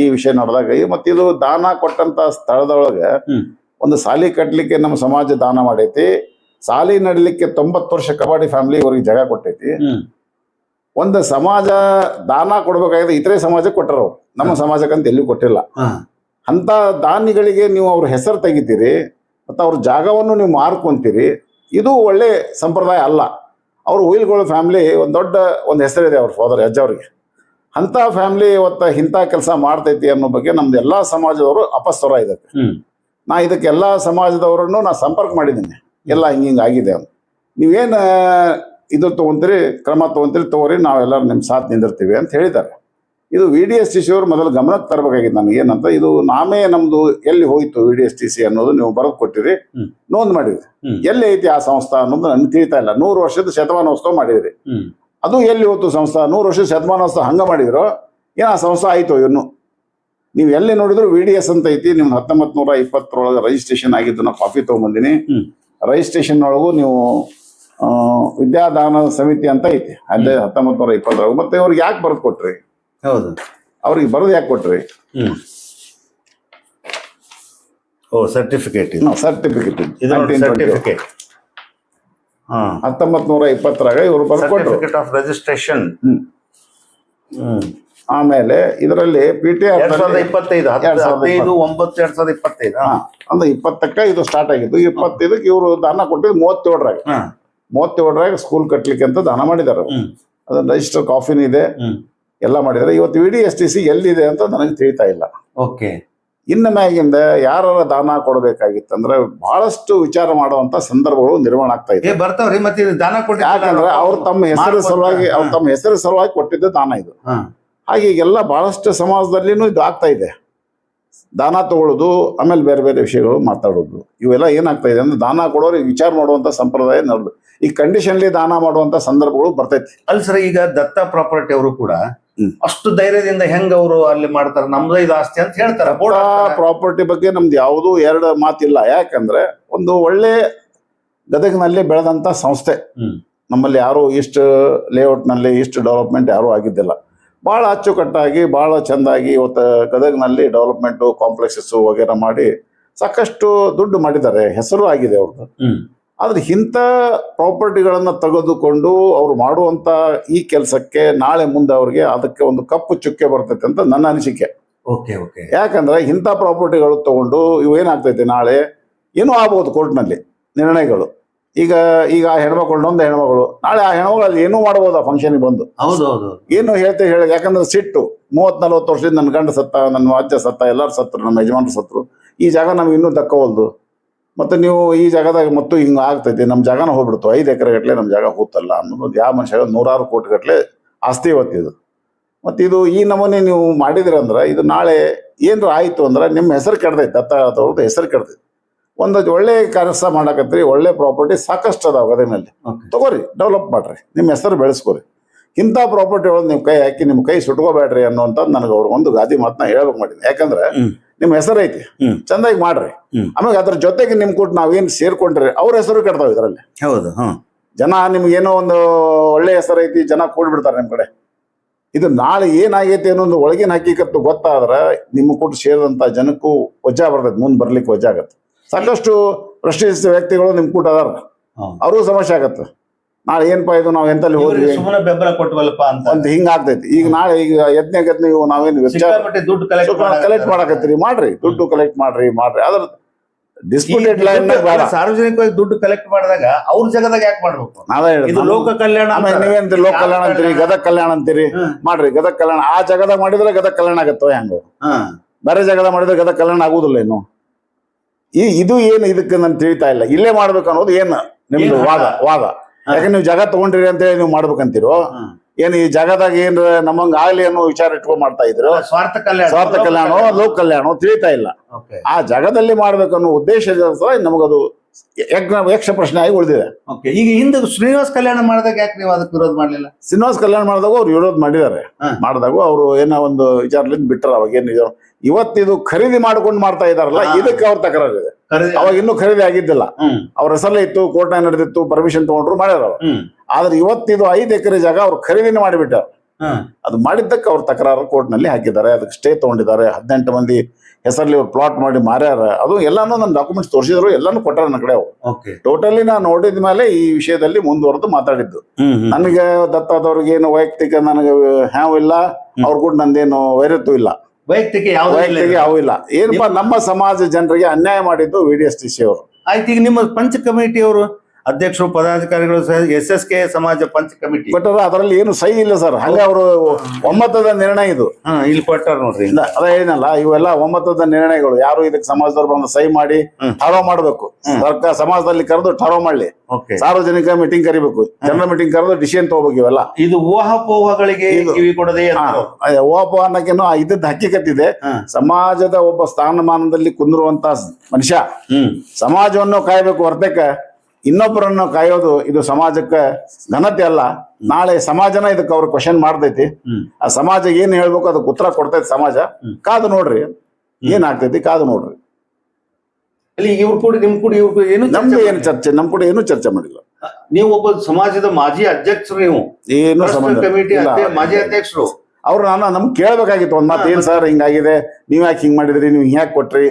ಈ ವಿಷಯ ನೋಡಿದಾಗ ಮತ್ತೆ ಇದು ದಾನ ಕೊಟ್ಟಂತ ಸ್ಥಳದೊಳಗ ಒಂದು ಸಾಲಿ ಕಟ್ಲಿಕ್ಕೆ ನಮ್ಮ ಸಮಾಜ ದಾನ ಮಾಡೈತಿ. ಸಾಲಿ ನಡಿಲಿಕ್ಕೆ ತೊಂಬತ್ತು ವರ್ಷ ಕಬಾಡಿ ಫ್ಯಾಮಿಲಿ ಅವ್ರಿಗೆ ಜಾಗ ಕೊಟ್ಟೈತಿ. ಒಂದು ಸಮಾಜ ದಾನ ಕೊಡ್ಬೇಕಾಗಿದೆ ಇತರೆ ಸಮಾಜ ಕೊಟ್ಟರು ಅವ್ರು. ನಮ್ಮ ಸಮಾಜಕ್ಕಂತ ಎಲ್ಲೂ ಕೊಟ್ಟಿಲ್ಲ. ಅಂತ ದಾನಿಗಳಿಗೆ ನೀವು ಅವ್ರ ಹೆಸರು ತೆಗಿತೀರಿ ಮತ್ತು ಅವ್ರ ಜಾಗವನ್ನು ನೀವು ಮಾರ್ಕೊಂತೀರಿ ಇದು ಒಳ್ಳೆ ಸಂಪ್ರದಾಯ ಅಲ್ಲ. ಅವ್ರ ಹುಯಿಲ್ಗಳ ಫ್ಯಾಮಿಲಿ ಒಂದು ದೊಡ್ಡ ಒಂದು ಹೆಸರಿದೆ ಅವ್ರ ಫಾದರ್ ಅಜ್ಜವ್ರಿಗೆ ಅಂಥ ಫ್ಯಾಮಿಲಿ ಇವತ್ತು ಇಂಥ ಕೆಲಸ ಮಾಡ್ತೈತಿ ಅನ್ನೋ ಬಗ್ಗೆ ನಮ್ದು ಎಲ್ಲ ಸಮಾಜದವರು ಅಪಸ್ವರ ಇದಕ್ಕೆ ನಾ ಇದಕ್ಕೆ ಎಲ್ಲ ಸಮಾಜದವರನ್ನು ನಾ ಸಂಪರ್ಕ ಮಾಡಿದ್ದೀನಿ. ಎಲ್ಲ ಹಿಂಗೆ ಹಿಂಗೆ ಆಗಿದೆ ಅಂತ. ನೀವೇನು ಇದು ತೊಗೊಂತೀರಿ ಕ್ರಮ ತೊಗೊಂತೀರಿ ತಗೋರಿ ನಾವೆಲ್ಲರೂ ನಿಮ್ಮ ಸಾಥ್ ನಿಂದಿರ್ತೀವಿ ಅಂತ ಹೇಳಿದ್ದಾರೆ. ಇದು V D S T C ಅವರು ಮೊದಲು ಗಮನಕ್ಕೆ ತರಬೇಕಾಗಿತ್ತು ನನಗೆ ಏನಂತ ಇದು ನಾಮೇ ನಮ್ದು ಎಲ್ಲಿ ಹೋಯ್ತು V D S T C ಅನ್ನೋದು ನೀವು ಬರೆದು ಕೊಟ್ಟಿರಿ. ನೋಂದ್ ಮಾಡಿದ್ರಿ. ಎಲ್ಲಿ ಐತಿ ಆ ಸಂಸ್ಥಾ ಅನ್ನೋದು ನನಗೆ ತಿಳಿತಾ ಇಲ್ಲ. ನೂರು ವರ್ಷದ ಶತಮಾನೋತ್ಸವ ಮಾಡಿದ್ರಿ. ಅದು ಎಲ್ಲಿ ಹೋಯ್ತು ಸಂಸ್ಥಾ? ನೂರು ವರ್ಷದ ಶತಮಾನೋತ್ಸವ ಹಂಗ ಮಾಡಿದ್ರು ಏನು ಆ ಸಂಸ್ಥೆ ಆಯ್ತು ಇನ್ನು? ನೀವು ಎಲ್ಲಿ ನೋಡಿದ್ರು ವಿ ಡಿ ಎಸ್ ಅಂತ ಐತಿ ನಿಮ್ದು ಹತ್ತೊಂಬತ್ತು ನೂರ ಇಪ್ಪತ್ತರೊಳಗೆ ರಿಜಿಸ್ಟ್ರೇಷನ್ ಆಗಿದ್ದು ನಾ ಕಾಪಿ ತೊಗೊಂಬಂದಿನಿ. ರಿಜಿಸ್ಟ್ರೇಷನ್ ಒಳಗೂ ನೀವು ವಿದ್ಯಾದಾನ ಸಮಿತಿ ಅಂತ ಐತಿ. ಅಲ್ಲೇ ಹತ್ತೊಂಬತ್ತು ನೂರ ಇಪ್ಪತ್ತರೊಳಗೆ. ಮತ್ತೆ ಇವ್ರಿಗೆ ಯಾಕೆ ಬರೆದು ಕೊಟ್ರಿ? ಹೌದು. ಅವ್ರಿಗೆ ಬರೋದು ಯಾಕೆ ಕೊಟ್ರಿ? ಹ್ಮ್. ಓ ಸರ್ಟಿಫಿಕೇಟ್ ಇದು. ಸರ್ಟಿಫಿಕೇಟ್ ಇದು. ಸರ್ಟಿಫಿಕೇಟ್ ಹಾ. ಹತ್ತೊಂಬತ್ತು ನೂರ ಇಪ್ಪತ್ತರಾಗ ಇವರು ಸರ್ಟಿಫಿಕೇಟ್ ಆಫ್ ರಿಜಿಸ್ಟ್ರೇಷನ್ ಹ್ಮ್. ಆಮೇಲೆ ಇದರಲ್ಲಿ ಪಿ ಟಿ ಎರಡ್ ಸಾವಿರದ ಇಪ್ಪತ್ತೈದು ಎರಡ್ ಸಾವಿರದ ಹದಿನೈದು ಒಂಬತ್ತು ಎರಡ್ ಸಾವಿರದ ಇಪ್ಪತ್ತೈದು. ಅಂದ್ರೆ ಇಪ್ಪತ್ತಕ್ಕ ಇದು ಸ್ಟಾರ್ಟ್ ಆಗಿದ್ದು. ಇಪ್ಪತ್ತೈದಕ್ಕೆ ಇವರು ದಾನ ಕೊಟ್ಟಿದ್ದು ಮೂವತ್ತೇಳರಾಗ. ಮೂವತ್ತೇಳರಾಗ ಸ್ಕೂಲ್ ಕಟ್ಲಿಕ್ಕೆ ಅಂತ ದಾನ ಮಾಡಿದ್ದಾರೆ. ಅದನ್ನ ರಿಜಿಸ್ಟರ್ ಕಾಫಿನೂ ಇದೆ. ಎಲ್ಲ ಮಾಡಿದ್ದಾರೆ. ಇವತ್ತು V D S T C ಎಲ್ಲಿದೆ ಅಂತ ನನಗೆ ತಿಳಿತಾ ಇಲ್ಲ. ಓಕೆ. ಇನ್ನು ಮ್ಯಾಗಿಂದ ಯಾರ ದಾನ ಕೊಡಬೇಕಾಗಿತ್ತಂದ್ರೆ ಬಹಳಷ್ಟು ವಿಚಾರ ಮಾಡುವಂತ ಸಂದರ್ಭಗಳು ನಿರ್ಮಾಣ ಆಗ್ತಾ ಇದೆ. ಬರ್ತಾವ್ರಿ ಮತ್ತೆ ದಾನ ಕೊಟ್ಟು ಯಾಕಂದ್ರೆ ಅವ್ರು ತಮ್ಮ ಹೆಸರು. ಸಲುವಾಗಿ ಅವ್ರು ತಮ್ಮ ಹೆಸರು ಸಲುವಾಗಿ ಕೊಟ್ಟಿದ್ದ ದಾನ ಇದು. ಹಾಗೆ ಈಗೆಲ್ಲ ಬಹಳಷ್ಟು ಸಮಾಜದಲ್ಲಿನೂ ಇದು ಆಗ್ತಾ ಇದೆ. ದಾನ ತಗೊಳ್ಳೋದು ಆಮೇಲೆ ಬೇರೆ ಬೇರೆ ವಿಷಯಗಳು ಮಾತಾಡೋದು. ಇವೆಲ್ಲ ಏನಾಗ್ತಾ ಇದೆ ಅಂದ್ರೆ ದಾನ ಕೊಡೋರಿಗೆ ವಿಚಾರ ಮಾಡುವಂತ ಸಂಪ್ರದಾಯ ನೋಡ್ಬೇಕು ಈ ಕಂಡೀಷನ್ಲಿ ದಾನ ಮಾಡುವಂತ ಸಂದರ್ಭಗಳು ಬರ್ತೈತಿ. ಅಲ್ಲಿ ಸರ್ ಈಗ ದತ್ತ ಪ್ರಾಪರ್ಟಿ ಅವರು ಕೂಡ. ಅಷ್ಟು ಧೈರ್ಯದಿಂದ ಹೆಂಗ್ ಅವರು ಅಲ್ಲಿ ಮಾಡ್ತಾರೆ? ನಮ್ದು ಇದು ಆಸ್ತಿ ಅಂತ ಹೇಳ್ತಾರೆ. ಬೋರ್ಡ್ ಹಾಕ್ತಾರೆ. ಪ್ರಾಪರ್ಟಿ ಬಗ್ಗೆ ನಮ್ದು ಯಾವುದು ಎರಡು ಮಾತಿಲ್ಲ. ಯಾಕಂದ್ರೆ ಒಂದು ಒಳ್ಳೆ ಗದಗಿನಲ್ಲಿ ಬೆಳೆದಂತ ಸಂಸ್ಥೆ. ಹ್ಮ್. ನಮ್ಮಲ್ಲಿ ಯಾರು ಇಷ್ಟು ಲೇಔಟ್ನಲ್ಲಿ ಇಷ್ಟು ಡೆವಲಪ್ಮೆಂಟ್ ಯಾರು ಆಗಿದ್ದಿಲ್ಲ. ಭಾಳ ಅಚ್ಚುಕಟ್ಟಾಗಿ ಭಾಳ ಚೆಂದಾಗಿ ಇವತ್ತು ಗದಗಿನಲ್ಲಿ ಡೆವಲಪ್ಮೆಂಟು ಕಾಂಪ್ಲೆಕ್ಸಸ್ ವಗೇರ ಮಾಡಿ ಸಾಕಷ್ಟು ದುಡ್ಡು ಮಾಡಿದ್ದಾರೆ. ಹೆಸರು ಆಗಿದೆ ಅವ್ರದ್ದು ಹ್ಮ್. ಆದ್ರೆ ಇಂಥ ಪ್ರಾಪರ್ಟಿಗಳನ್ನು ತೆಗೆದುಕೊಂಡು ಅವರು ಮಾಡುವಂತ ಈ ಕೆಲಸಕ್ಕೆ ನಾಳೆ ಮುಂದೆ ಅವ್ರಿಗೆ ಅದಕ್ಕೆ ಒಂದು ಕಪ್ಪು ಚುಕ್ಕೆ ಬರ್ತೈತೆ ಅಂತ ನನ್ನ ಅನಿಸಿಕೆ. Okay okay. ಯಾಕಂದ್ರೆ ಇಂಥ ಪ್ರಾಪರ್ಟಿಗಳು ತಗೊಂಡು ಇವು ಏನಾಗ್ತೈತೆ ನಾಳೆ? ಏನೂ ಆಗ್ಬೋದು ಕೋರ್ಟ್ನಲ್ಲಿ ನಿರ್ಣಯಗಳು. ಈಗ ಈಗ ಆ ಹೆಣ್ಮಕ್ಳು ನೊಂದ ಹೆಣ್ಮಗಳು ನಾಳೆ ಆ ಹೆಣ್ಮಗಳು ಅಲ್ಲಿ ಏನೂ ಮಾಡ್ಬೋದು ಆ ಫಂಕ್ಷನ್ಗೆ ಬಂದು? ಹೌದು ಹೌದು ಏನು ಹೇಳ್ತೇವೆ ಹೇಳಿ ಯಾಕಂದ್ರೆ ಸಿಟ್ಟು ಮೂವತ್ ನಲ್ವತ್ತು ವರ್ಷದಿಂದ ನನ್ನ ಗಂಡ ಸತ್ತ ನನ್ನ ಅಜ್ಜ ಸತ್ತ ಎಲ್ಲರೂ ಸತ್ರು ನಮ್ಮ ಯಜಮಾನ್ರು ಸತ್ರು ಈ ಜಾಗ ನಮ್ಗೆ ಇನ್ನೂ ದಕ್ಕವಲ್ದು. ಮತ್ತೆ ನೀವು ಈ ಜಾಗದಾಗ ಮತ್ತು ಹಿಂಗೆ ಆಗ್ತೈತಿ ನಮ್ಮ ಜಾಗನ ಹೋಗ್ಬಿಡ್ತು. ಐದು ಎಕರೆ ಗಟ್ಟಲೆ ನಮ್ಮ ಜಾಗ ಹೋಗ್ತಲ್ಲ ಅನ್ನೋದು ಯಾವ ಮನುಷ್ಯ ನೂರಾರು ಕೋಟಿ ಗಟ್ಟಲೆ ಆಸ್ತಿ ಇವತ್ತಿದು ಮತ್ತು ಇದು ಈ ನಮೂನೆ ನೀವು ಮಾಡಿದ್ರಂದ್ರೆ ಇದು ನಾಳೆ ಏನಾರು ಆಯಿತು ಅಂದ್ರೆ ನಿಮ್ಮ ಹೆಸರು ಕೆಡ್ದೈತೆ ದತ್ತ ತಗೊಳ್ದು ಹೆಸರು ಕೆಡ್ದೈತೆ. ಒಂದು ಒಳ್ಳೆ ಕೆಲಸ ಮಾಡಕತ್ರಿ ಒಳ್ಳೆ ಪ್ರಾಪರ್ಟಿ ಸಾಕಷ್ಟು ಅದಾವ ಗದಗಿನಲ್ಲಿ ತಗೋರಿ ಡೆವಲಪ್ ಮಾಡ್ರಿ ನಿಮ್ಮ ಹೆಸರು ಬೆಳೆಸ್ಕೊರಿ. ಇಂಥ ಪ್ರಾಪರ್ಟಿ ಒಳಗೆ ನಿಮ್ಮ ಕೈ ಹಾಕಿ ನಿಮ್ಮ ಕೈ ಸುಟ್ಕೋಬೇಡ್ರಿ ಅನ್ನೋಂಥದ್ದು ನನಗೆ ಅವ್ರು ಒಂದು ಗಾದಿ ಮಾತನ್ನ ಹೇಳ್ಬೇಕು ಮಾಡಿದ್ದೆ ಯಾಕಂದ್ರೆ. ನಿಮ್ಮ ಹೆಸರು ಐತಿ. ಚಂದಾಗಿ ಮಾಡ್ರಿ. ಆಮೇಲೆ ಅದ್ರ ಜೊತೆಗೆ ನಿಮ್ ಕೊಟ್ಟು ನಾವೇನು ಸೇರ್ಕೊಂಡ್ರಿ ಅವ್ರ ಹೆಸರು ಕೆಡ್ತಾವ ಇದರಲ್ಲಿ. ಹೌದು ಜನ ನಿಮ್ಗೆ ಏನೋ ಒಂದು ಒಳ್ಳೆ ಹೆಸರು ಐತಿ ಜನ ಕೂಡ್ಬಿಡ್ತಾರೆ ನಿಮ್ ಕಡೆ. ಇದು ನಾಳೆ ಏನಾಗೈತಿ ಅನ್ನೋ ಒಂದು ಒಳಗಿನ ಹಕ್ಕಿಕತ್ತು ಗೊತ್ತಾದ್ರೆ ನಿಮ್ಮ ಕೊಟ್ಟು ಸೇರಿದಂತ ಜನಕ್ಕೂ ವಜಾ ಬರ್ತೈತಿ ಮುಂದೆ ಬರ್ಲಿಕ್ಕೆ ವಜಾ ಆಗತ್ತೆ. ಸಾಕಷ್ಟು ಪ್ರಶ್ನಿಸಿದ ವ್ಯಕ್ತಿಗಳು ನಿಮ್ ಕೂಟ ಅದಾರ. ಅವ್ರಿಗೂ ಸಮಸ್ಯೆ ಆಗತ್ತೆ. ನಾಳೆ ಏನಪ್ಪಾ ಇದು ನಾವ್ ಎಂತಲ್ಲಿ ಹೋದ್ವಿ? ಸುಮ್ಮನೆ ಬೆಂಬಲ ಕೊಟ್ವಲ್ಲಪ್ಪ ಅಂತ. ಅಂತ ಹಿಂಗ ಆಗ್ತೈತಿ ಈಗ ನಾಳೆ ಈಗ ಯತ್ನ ಗತ್ನ ಇವು ನಾವೇನು ದುಡ್ಡು ಕಲೆಕ್ಟ್ ಮಾಡಕತ್ತೀರಿ ಮಾಡ್ರಿ. ದುಡ್ಡು ಕಲೆಕ್ಟ್ ಮಾಡ್ರಿ ಮಾಡ್ರಿ. ಅದ್ರ ಡಿಸ್ಪ್ಯೂಟೆಡ್ ಲೈನ್ ಸಾರ್ವಜನಿಕವಾಗಿ ದುಡ್ಡು ಕಲೆಕ್ಟ್ ಮಾಡಿದಾಗ ಅವ್ರ ಜಗದಾಗ ಯಾಕೆ ಮಾಡ್ಬೇಕು? ನಾವೇ ಇದು. ಲೋಕ ಕಲ್ಯಾಣ. ನೀವೇನ್ರಿ ಲೋಕ ಕಲ್ಯಾಣ ಅಂತೀರಿ ಗದಗ ಕಲ್ಯಾಣ ಅಂತೀರಿ? ಮಾಡ್ರಿ ಗದಗ ಕಲ್ಯಾಣ. ಆ ಜಗದಾಗ ಮಾಡಿದ್ರೆ ಗದಗ ಕಲ್ಯಾಣ ಆಗತ್ತೋ ಹೆಂಗ. ಬೇರೆ ಜಗದ ಮಾಡಿದ್ರೆ ಗದಗ ಕಲ್ಯಾಣ ಆಗುದಿಲ್ಲ ಏನು ಈ ಇದು ಏನು ಇದಕ್ಕೆ ನಾನು ತಿಳಿತಾ ಇಲ್ಲ. ಇಲ್ಲೇ ಮಾಡ್ಬೇಕು ಅನ್ನೋದು ಏನು ನಿಮ್ದು ಏನ್ ವಾದ ವಾದ. ಯಾಕಂದ್ರೆ ನೀವು ಜಾಗ ತಗೊಂಡ್ರಿ ಅಂತ ಹೇಳಿ ನೀವು ಮಾಡ್ಬೇಕಂತೀರೋ? ಏನು ಈ ಜಾಗದಾಗ ಏನ್ ನಮ್ಮಂಗ ಆಗ್ಲಿ ಅನ್ನೋ ವಿಚಾರ ಇಟ್ಕೊಂಡ್ ಮಾಡ್ತಾ ಇದ್ರು? ಸ್ವಾರ್ಥ ಕಲ್ಯಾಣ ಸ್ವಾರ್ಥ ಕಲ್ಯಾಣ ಲೋಕ ಕಲ್ಯಾಣ ತಿಳಿತಾ ಇಲ್ಲ. ಆ ಜಾಗದಲ್ಲಿ ಮಾಡ್ಬೇಕನ್ನೋ ಅನ್ನೋ ಉದ್ದೇಶ ನಮಗದು ಯಜ್ಞ ಯಕ್ಷ ಪ್ರಶ್ನೆ ಆಗಿ ಉಳಿದಿದೆ ಈಗ ಹಿಂದೆ ಶ್ರೀನಿವಾಸ್ ಕಲ್ಯಾಣ ಮಾಡಿದಾಗ ಯಾಕೆ ನೀವು ಅದಕ್ಕೆ ವಿರೋಧ ಮಾಡಲಿಲ್ಲ? ಶ್ರೀನಿವಾಸ್ ಕಲ್ಯಾಣ ಮಾಡಿದಾಗ ಅವ್ರು ವಿರೋಧ ಮಾಡಿದ್ದಾರೆ. ಮಾಡಿದಾಗ ಅವರು ಏನೋ ಒಂದು ವಿಚಾರದಿಂದ ಬಿಟ್ಟರು ಅವಾಗ ಏನು ಇದು ಇವತ್ತಿದು ಖರೀದಿ ಮಾಡ್ಕೊಂಡು ಮಾಡ್ತಾ ಇದಾರಲ್ಲ. ಇದಕ್ಕೆ ಅವ್ರ ತಕರಾರಿದೆ. ಅವಾಗ ಇನ್ನೂ ಖರೀದಿ ಆಗಿದ್ದಿಲ್ಲ. ಅವ್ರ ಹೆಸರಲ್ಲೇ ಇತ್ತು ಕೋರ್ಟ್ನ ನಡೆದಿತ್ತು ಪರ್ಮಿಷನ್ ತಗೊಂಡ್ರು ಮಾಡ್ಯಾರ ಅವ್ರು. ಆದ್ರೆ ಇವತ್ತಿದು ಐದು ಎಕರೆ ಜಾಗ ಅವ್ರು ಖರೀದಿನ ಮಾಡಿಬಿಟ್ಟಾರ. ಅದು ಮಾಡಿದ್ದಕ್ಕೆ ಅವ್ರ ತಕರಾರು ಕೋರ್ಟ್ನಲ್ಲಿ ಹಾಕಿದ್ದಾರೆ ಅದಕ್ಕೆ ಸ್ಟೇ ತಗೊಂಡಿದ್ದಾರೆ ಹದಿನೆಂಟು ಮಂದಿ ಹೆಸರಲ್ಲಿ ಅವ್ರು ಪ್ಲಾಟ್ ಮಾಡಿ ಮಾರ್ಯಾರ. ಅದು ಎಲ್ಲಾನು ನನ್ನ ಡಾಕ್ಯುಮೆಂಟ್ಸ್ ತೋರಿಸಿದ್ರು ಎಲ್ಲಾನು ಕೊಟ್ಟಾರ ನನ್ನ ಕಡೆ ಟೋಟಲಿ ನಾನು ನೋಡಿದ ಮೇಲೆ ಈ ವಿಷಯದಲ್ಲಿ ಮುಂದುವರೆದು ಮಾತಾಡಿದ್ದು. ನನಗೆ ದತ್ತಾದವ್ರಿಗೆ ಏನು ವೈಯಕ್ತಿಕ ನನಗೆ ಹ್ಯಾವ್ ಇಲ್ಲ ಅವ್ರ ಕೂಡ ನಂದೇನು ವೈರತ್ವ ಇಲ್ಲ. ವೈಯಕ್ತಿಕ ಯಾವ ಅವು ಇಲ್ಲ. ಏನಪ್ಪ ನಮ್ಮ ಸಮಾಜ ಜನರಿಗೆ ಅನ್ಯಾಯ ಮಾಡಿದ್ದು V D S T C ಅವರು. ಆಯ್ತು ಈಗ ನಿಮ್ಮ ಪಂಚ ಕಮಿಟಿಯವರು ಅಧ್ಯಕ್ಷರು ಪದಾಧಿಕಾರಿಗಳು ಸಹ ಎಸ್ ಎಸ್ ಕೆ ಸಮಾಜ ಪಂಚ ಕಮಿಟಿ. ಬಟ್ ಅದರಲ್ಲಿ ಏನು ಸಹಿ ಇಲ್ಲ ಸರ್. ಹಾಗೆ ಅವರು ಒಮ್ಮತದ ನಿರ್ಣಯ ಇದು. ಹಾ ಇಲ್ಲಿ ಕೊಟ್ಟಾರ ನೋಡ್ರಿ. ಇಲ್ಲ ಅದ ಏನಲ್ಲ ಇವೆಲ್ಲ ಒಮ್ಮತದ ನಿರ್ಣಯಗಳು. ಯಾರು ಇದಕ್ಕೆ ಸಮಾಜದವ್ರು ಬಂದು ಸಹಿ ಮಾಡಿ ಠಾರೋ ಮಾಡಬೇಕು. ಸರ್ಕಾರ ಸಮಾಜದಲ್ಲಿ ಕರೆದು ಠರಾವ್ ಮಾಡ್ಲಿ. ಸಾರ್ವಜನಿಕ ಮೀಟಿಂಗ್ ಕರಿಬೇಕು. ಜನರ ಮೀಟಿಂಗ್ ಕರೆದು ಡಿಸಿಷನ್ ತಗೋಬೇಕು ಇವೆಲ್ಲ. ಇದು ಊಹಾಪೋಹಗಳಿಗೆ ಕಿವಿ ಕೊಡದೆ ಊಹಾಪೋಹ ಅನ್ನೋಕೇನೋ ಇದ್ದದ್ದು ಹಕ್ಕಿಕತ್ತಿದೆ. ಸಮಾಜದ ಒಬ್ಬ ಸ್ಥಾನಮಾನದಲ್ಲಿ ಕುಂದಿರುವಂತ ಮನುಷ್ಯ. ಸಮಾಜವನ್ನು ಕಾಯ್ಬೇಕು ಹೊರತಕ್ಕ ಇನ್ನೊಬ್ಬರನ್ನು ಕಾಯೋದು ಇದು ಸಮಾಜಕ್ಕೆ ಘನತೆ ಅಲ್ಲ. ನಾಳೆ ಸಮಾಜನ ಇದಕ್ಕೆ ಅವ್ರು ಕ್ವಶನ್ ಮಾಡ್ತೈತಿ. ಆ ಸಮಾಜ ಏನ್ ಹೇಳ್ಬೇಕು ಅದಕ್ಕೆ ಉತ್ತರ ಕೊಡ್ತೈತಿ ಸಮಾಜ. ಕಾದು ನೋಡ್ರಿ. ಏನ್ ಆಗ್ತೈತಿ ಕಾದು ನೋಡ್ರಿ. ಅಲ್ಲಿ ಇವ್ರು ಕೂಡ ನಿಮ್ ಕೂಡ ಇವ್ರು ಏನು ನಮ್ದು ಏನು ಚರ್ಚೆ ನಮ್ ಕೂಡ ಏನು ಚರ್ಚೆ ಮಾಡಿಲ್ಲ. ನೀವು ಒಬ್ಬ ಸಮಾಜದ ಮಾಜಿ ಅಧ್ಯಕ್ಷರು ನೀವು. ಏನು ಕಮಿಟಿ. ಮಾಜಿ ಅಧ್ಯಕ್ಷರು. ಅವ್ರು ನಾನು ನಮ್ಗೆ ಕೇಳ್ಬೇಕಾಗಿತ್ತು ಒಂದ್ ಮಾತು ಏನ್ ಸರ್ ಹಿಂಗಾಗಿದೆ? ನೀವ್ ಯಾಕೆ ಹಿಂಗ್ ಮಾಡಿದ್ರಿ? ನೀವ್ ಯಾಕೆ ಕೊಟ್ರಿ?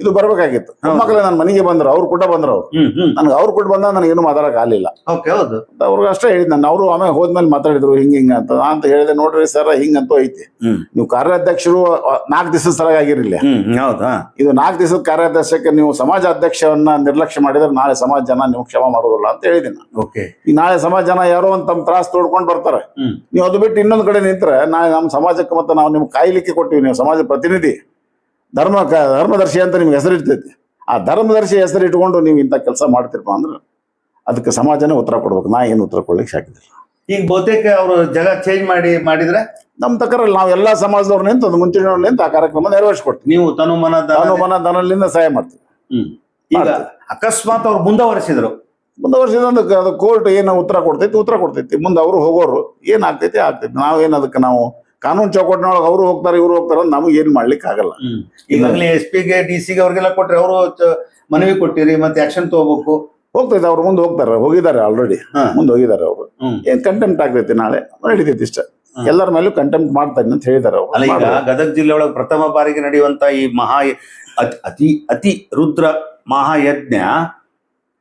ಇದು ಬರ್ಬೇಕಾಗಿತ್ತು. ಮಕ್ಕಳು ನನ್ ಮನೆಗೆ ಬಂದ್ರು ಅವ್ರು ಕೂಡ ಬಂದ್ರು ಅವ್ರು. ನನ್ಗೆ ಅವ್ರು ಕೂಡ ಬಂದ ನನಗೆ ಏನು ಮಾತಾಡಕ್ ಆಗಲಿಲ್ಲ. ಅವ್ರಿಗೆ ಅಷ್ಟೇ ಹೇಳಿದ್ ನಾನು. ಅವರು ಆಮೇಲೆ ಹೋದ್ಮೇಲೆ ಮಾತಾಡಿದ್ರು ಹಿಂಗ ಹಿಂಗ ಅಂತ. ಅಂತ ಹೇಳಿದೆ ನೋಡ್ರಿ ಸರ್ ಹಿಂಗಂತೂ ಐತಿ ನೀವು ಕಾರ್ಯಾಧ್ಯಕ್ಷರು ನಾಲ್ಕು ದಿವಸದ ಆಗಿರಲಿಲ್ಲ. ಹೌದಾ ಇದು ನಾಲ್ಕು ದಿವಸದ ಕಾರ್ಯಾಧ್ಯಕ್ಷಕ್ಕೆ ನೀವು ಸಮಾಜ ಅಧ್ಯಕ್ಷವನ್ನ ನಿರ್ಲಕ್ಷ್ಯ ಮಾಡಿದ್ರೆ ನಾಳೆ ಸಮಾಜ ಜನ ನೀವು ಕ್ಷಮ ಮಾಡೋದಿಲ್ಲ ಅಂತ ಹೇಳಿದ್ದೀನಿ ಈಗ ನಾಳೆ ಸಮಾಜ ಜನ ಯಾರೋ ಒಂದು ತಮ್ಮ ತ್ರಾಸ ತೋಡ್ಕೊಂಡು ಬರ್ತಾರೆ. ನೀವು ಅದು ಬಿಟ್ಟು ಇನ್ನೊಂದು ಕಡೆ ನಿಂತ್ರೆ ನಾಳೆ ನಮ್ಮ ಸಮಾಜಕ್ಕೆ ಮತ್ತೆ ನಾವು ನಿಮ್ಗೆ ಕಾಯ್ಲಿಕ್ಕೆ ಕೊಟ್ಟಿವಿ ನೀವು ಸಮಾಜ ಪ್ರತಿನಿಧಿ. ಧರ್ಮ ಕ- ಧರ್ಮದರ್ಶಿ ಅಂತ ನಿಮ್ಗೆ ಹೆಸರು ಇರ್ತೈತಿ. ಆ ಧರ್ಮದರ್ಶಿ ಹೆಸರು ಇಟ್ಕೊಂಡು ನೀವು ಇಂಥ ಕೆಲಸ ಮಾಡ್ತಿರಪ್ಪ ಅಂದ್ರೆ ಅದಕ್ಕೆ ಸಮಾಜನೇ ಉತ್ತರ ಕೊಡ್ಬೇಕು. ನಾ ಏನು ಉತ್ತರ ಕೊಡ್ಲಿಕ್ಕೆ ಸಾಕಿದಿಲ್ಲ ಈಗ ಬಹುತೇಕ ಅವರು ಜಗ ಚೇಂಜ್ ಮಾಡಿ ಮಾಡಿದ್ರೆ? ನಮ್ಮ ತಕರಲ್ಲಿ ನಾವು ಎಲ್ಲ ಸಮಾಜದವ್ರು ನಿಂತು ಒಂದು ಮುಂಚೂಣಿಯವ್ರು ನಿಂತು ಆ ಕಾರ್ಯಕ್ರಮ ನೆರವೇರಿಸ್ಕೊಡ್ತೀವಿ. ನೀವು ತನುಮನ ತನುಮನ ಧನ- ನಾನು ಮನ ದನಲಿಂದ ಸಹಾಯ ಮಾಡ್ತೀವಿ. ಈಗ ಅಕಸ್ಮಾತ್ ಅವ್ರು ಮುಂದುವರಿಸಿದ್ರು. ಅದಕ್ಕೆ ಅದು ಕೋರ್ಟ್ ಏನು ಉತ್ತರ ಕೊಡ್ತೈತಿ ಉತ್ತರ ಕೊಡ್ತೈತಿ. ಮುಂದೆ ಅವರು ಹೋಗೋರು ಏನಾಗ್ತೈತಿ ಆಗ್ತೈತಿ. ನಾವೇನು ಅದಕ್ಕೆ ನಾವು ಕಾನೂನು ಚೌಕಟ್ಟಿನೊಳಗೆ ಅವರು ಹೋಗ್ತಾರೆ ಇವ್ರು ಹೋಗ್ತಾರೆ ನಮಗೆ ಏನು ಮಾಡ್ಲಿಕ್ಕೆ ಆಗಲ್ಲ. ಈಗಾಗಲೇ ಎಸ್ ಪಿಗೆ ಡಿ ಸಿಗೆ ಅವ್ರಿಗೆಲ್ಲ ಕೊಟ್ಟರೆ ಅವರು ಮನವಿ ಕೊಟ್ಟಿರಿ ಮತ್ತೆ ಆಕ್ಷನ್ ತಗೋಬೇಕು. ಹೋಗ್ತೈತೆ ಅವ್ರು ಮುಂದೆ ಹೋಗ್ತಾರೆ ಹೋಗಿದ್ದಾರೆ ಆಲ್ರೆಡಿ. ಮುಂದೆ ಹೋಗಿದ್ದಾರೆ ಅವರು. ಏನ್ ಕಂಟೆಂಪ್ಟ್ ಆಗ್ತೈತಿ ನಾಳೆ? ನಡೀತೈತಿ ಇಷ್ಟ. ಎಲ್ಲರ ಮೇಲೂ ಕಂಟೆಂಪ್ಟ್ ಮಾಡ್ತಾರೆ ಅಂತ ಹೇಳಿದ್ದಾರೆ ಅಲ್ಲ ಈಗ ಅವರು ಗದಗ ಜಿಲ್ಲೆ ಒಳಗೆ ಪ್ರಥಮ ಬಾರಿಗೆ ನಡೆಯುವಂತ ಈ ಮಹಾ ಅತಿ- ಅತಿ ರುದ್ರ ಮಹಾಯಜ್ಞ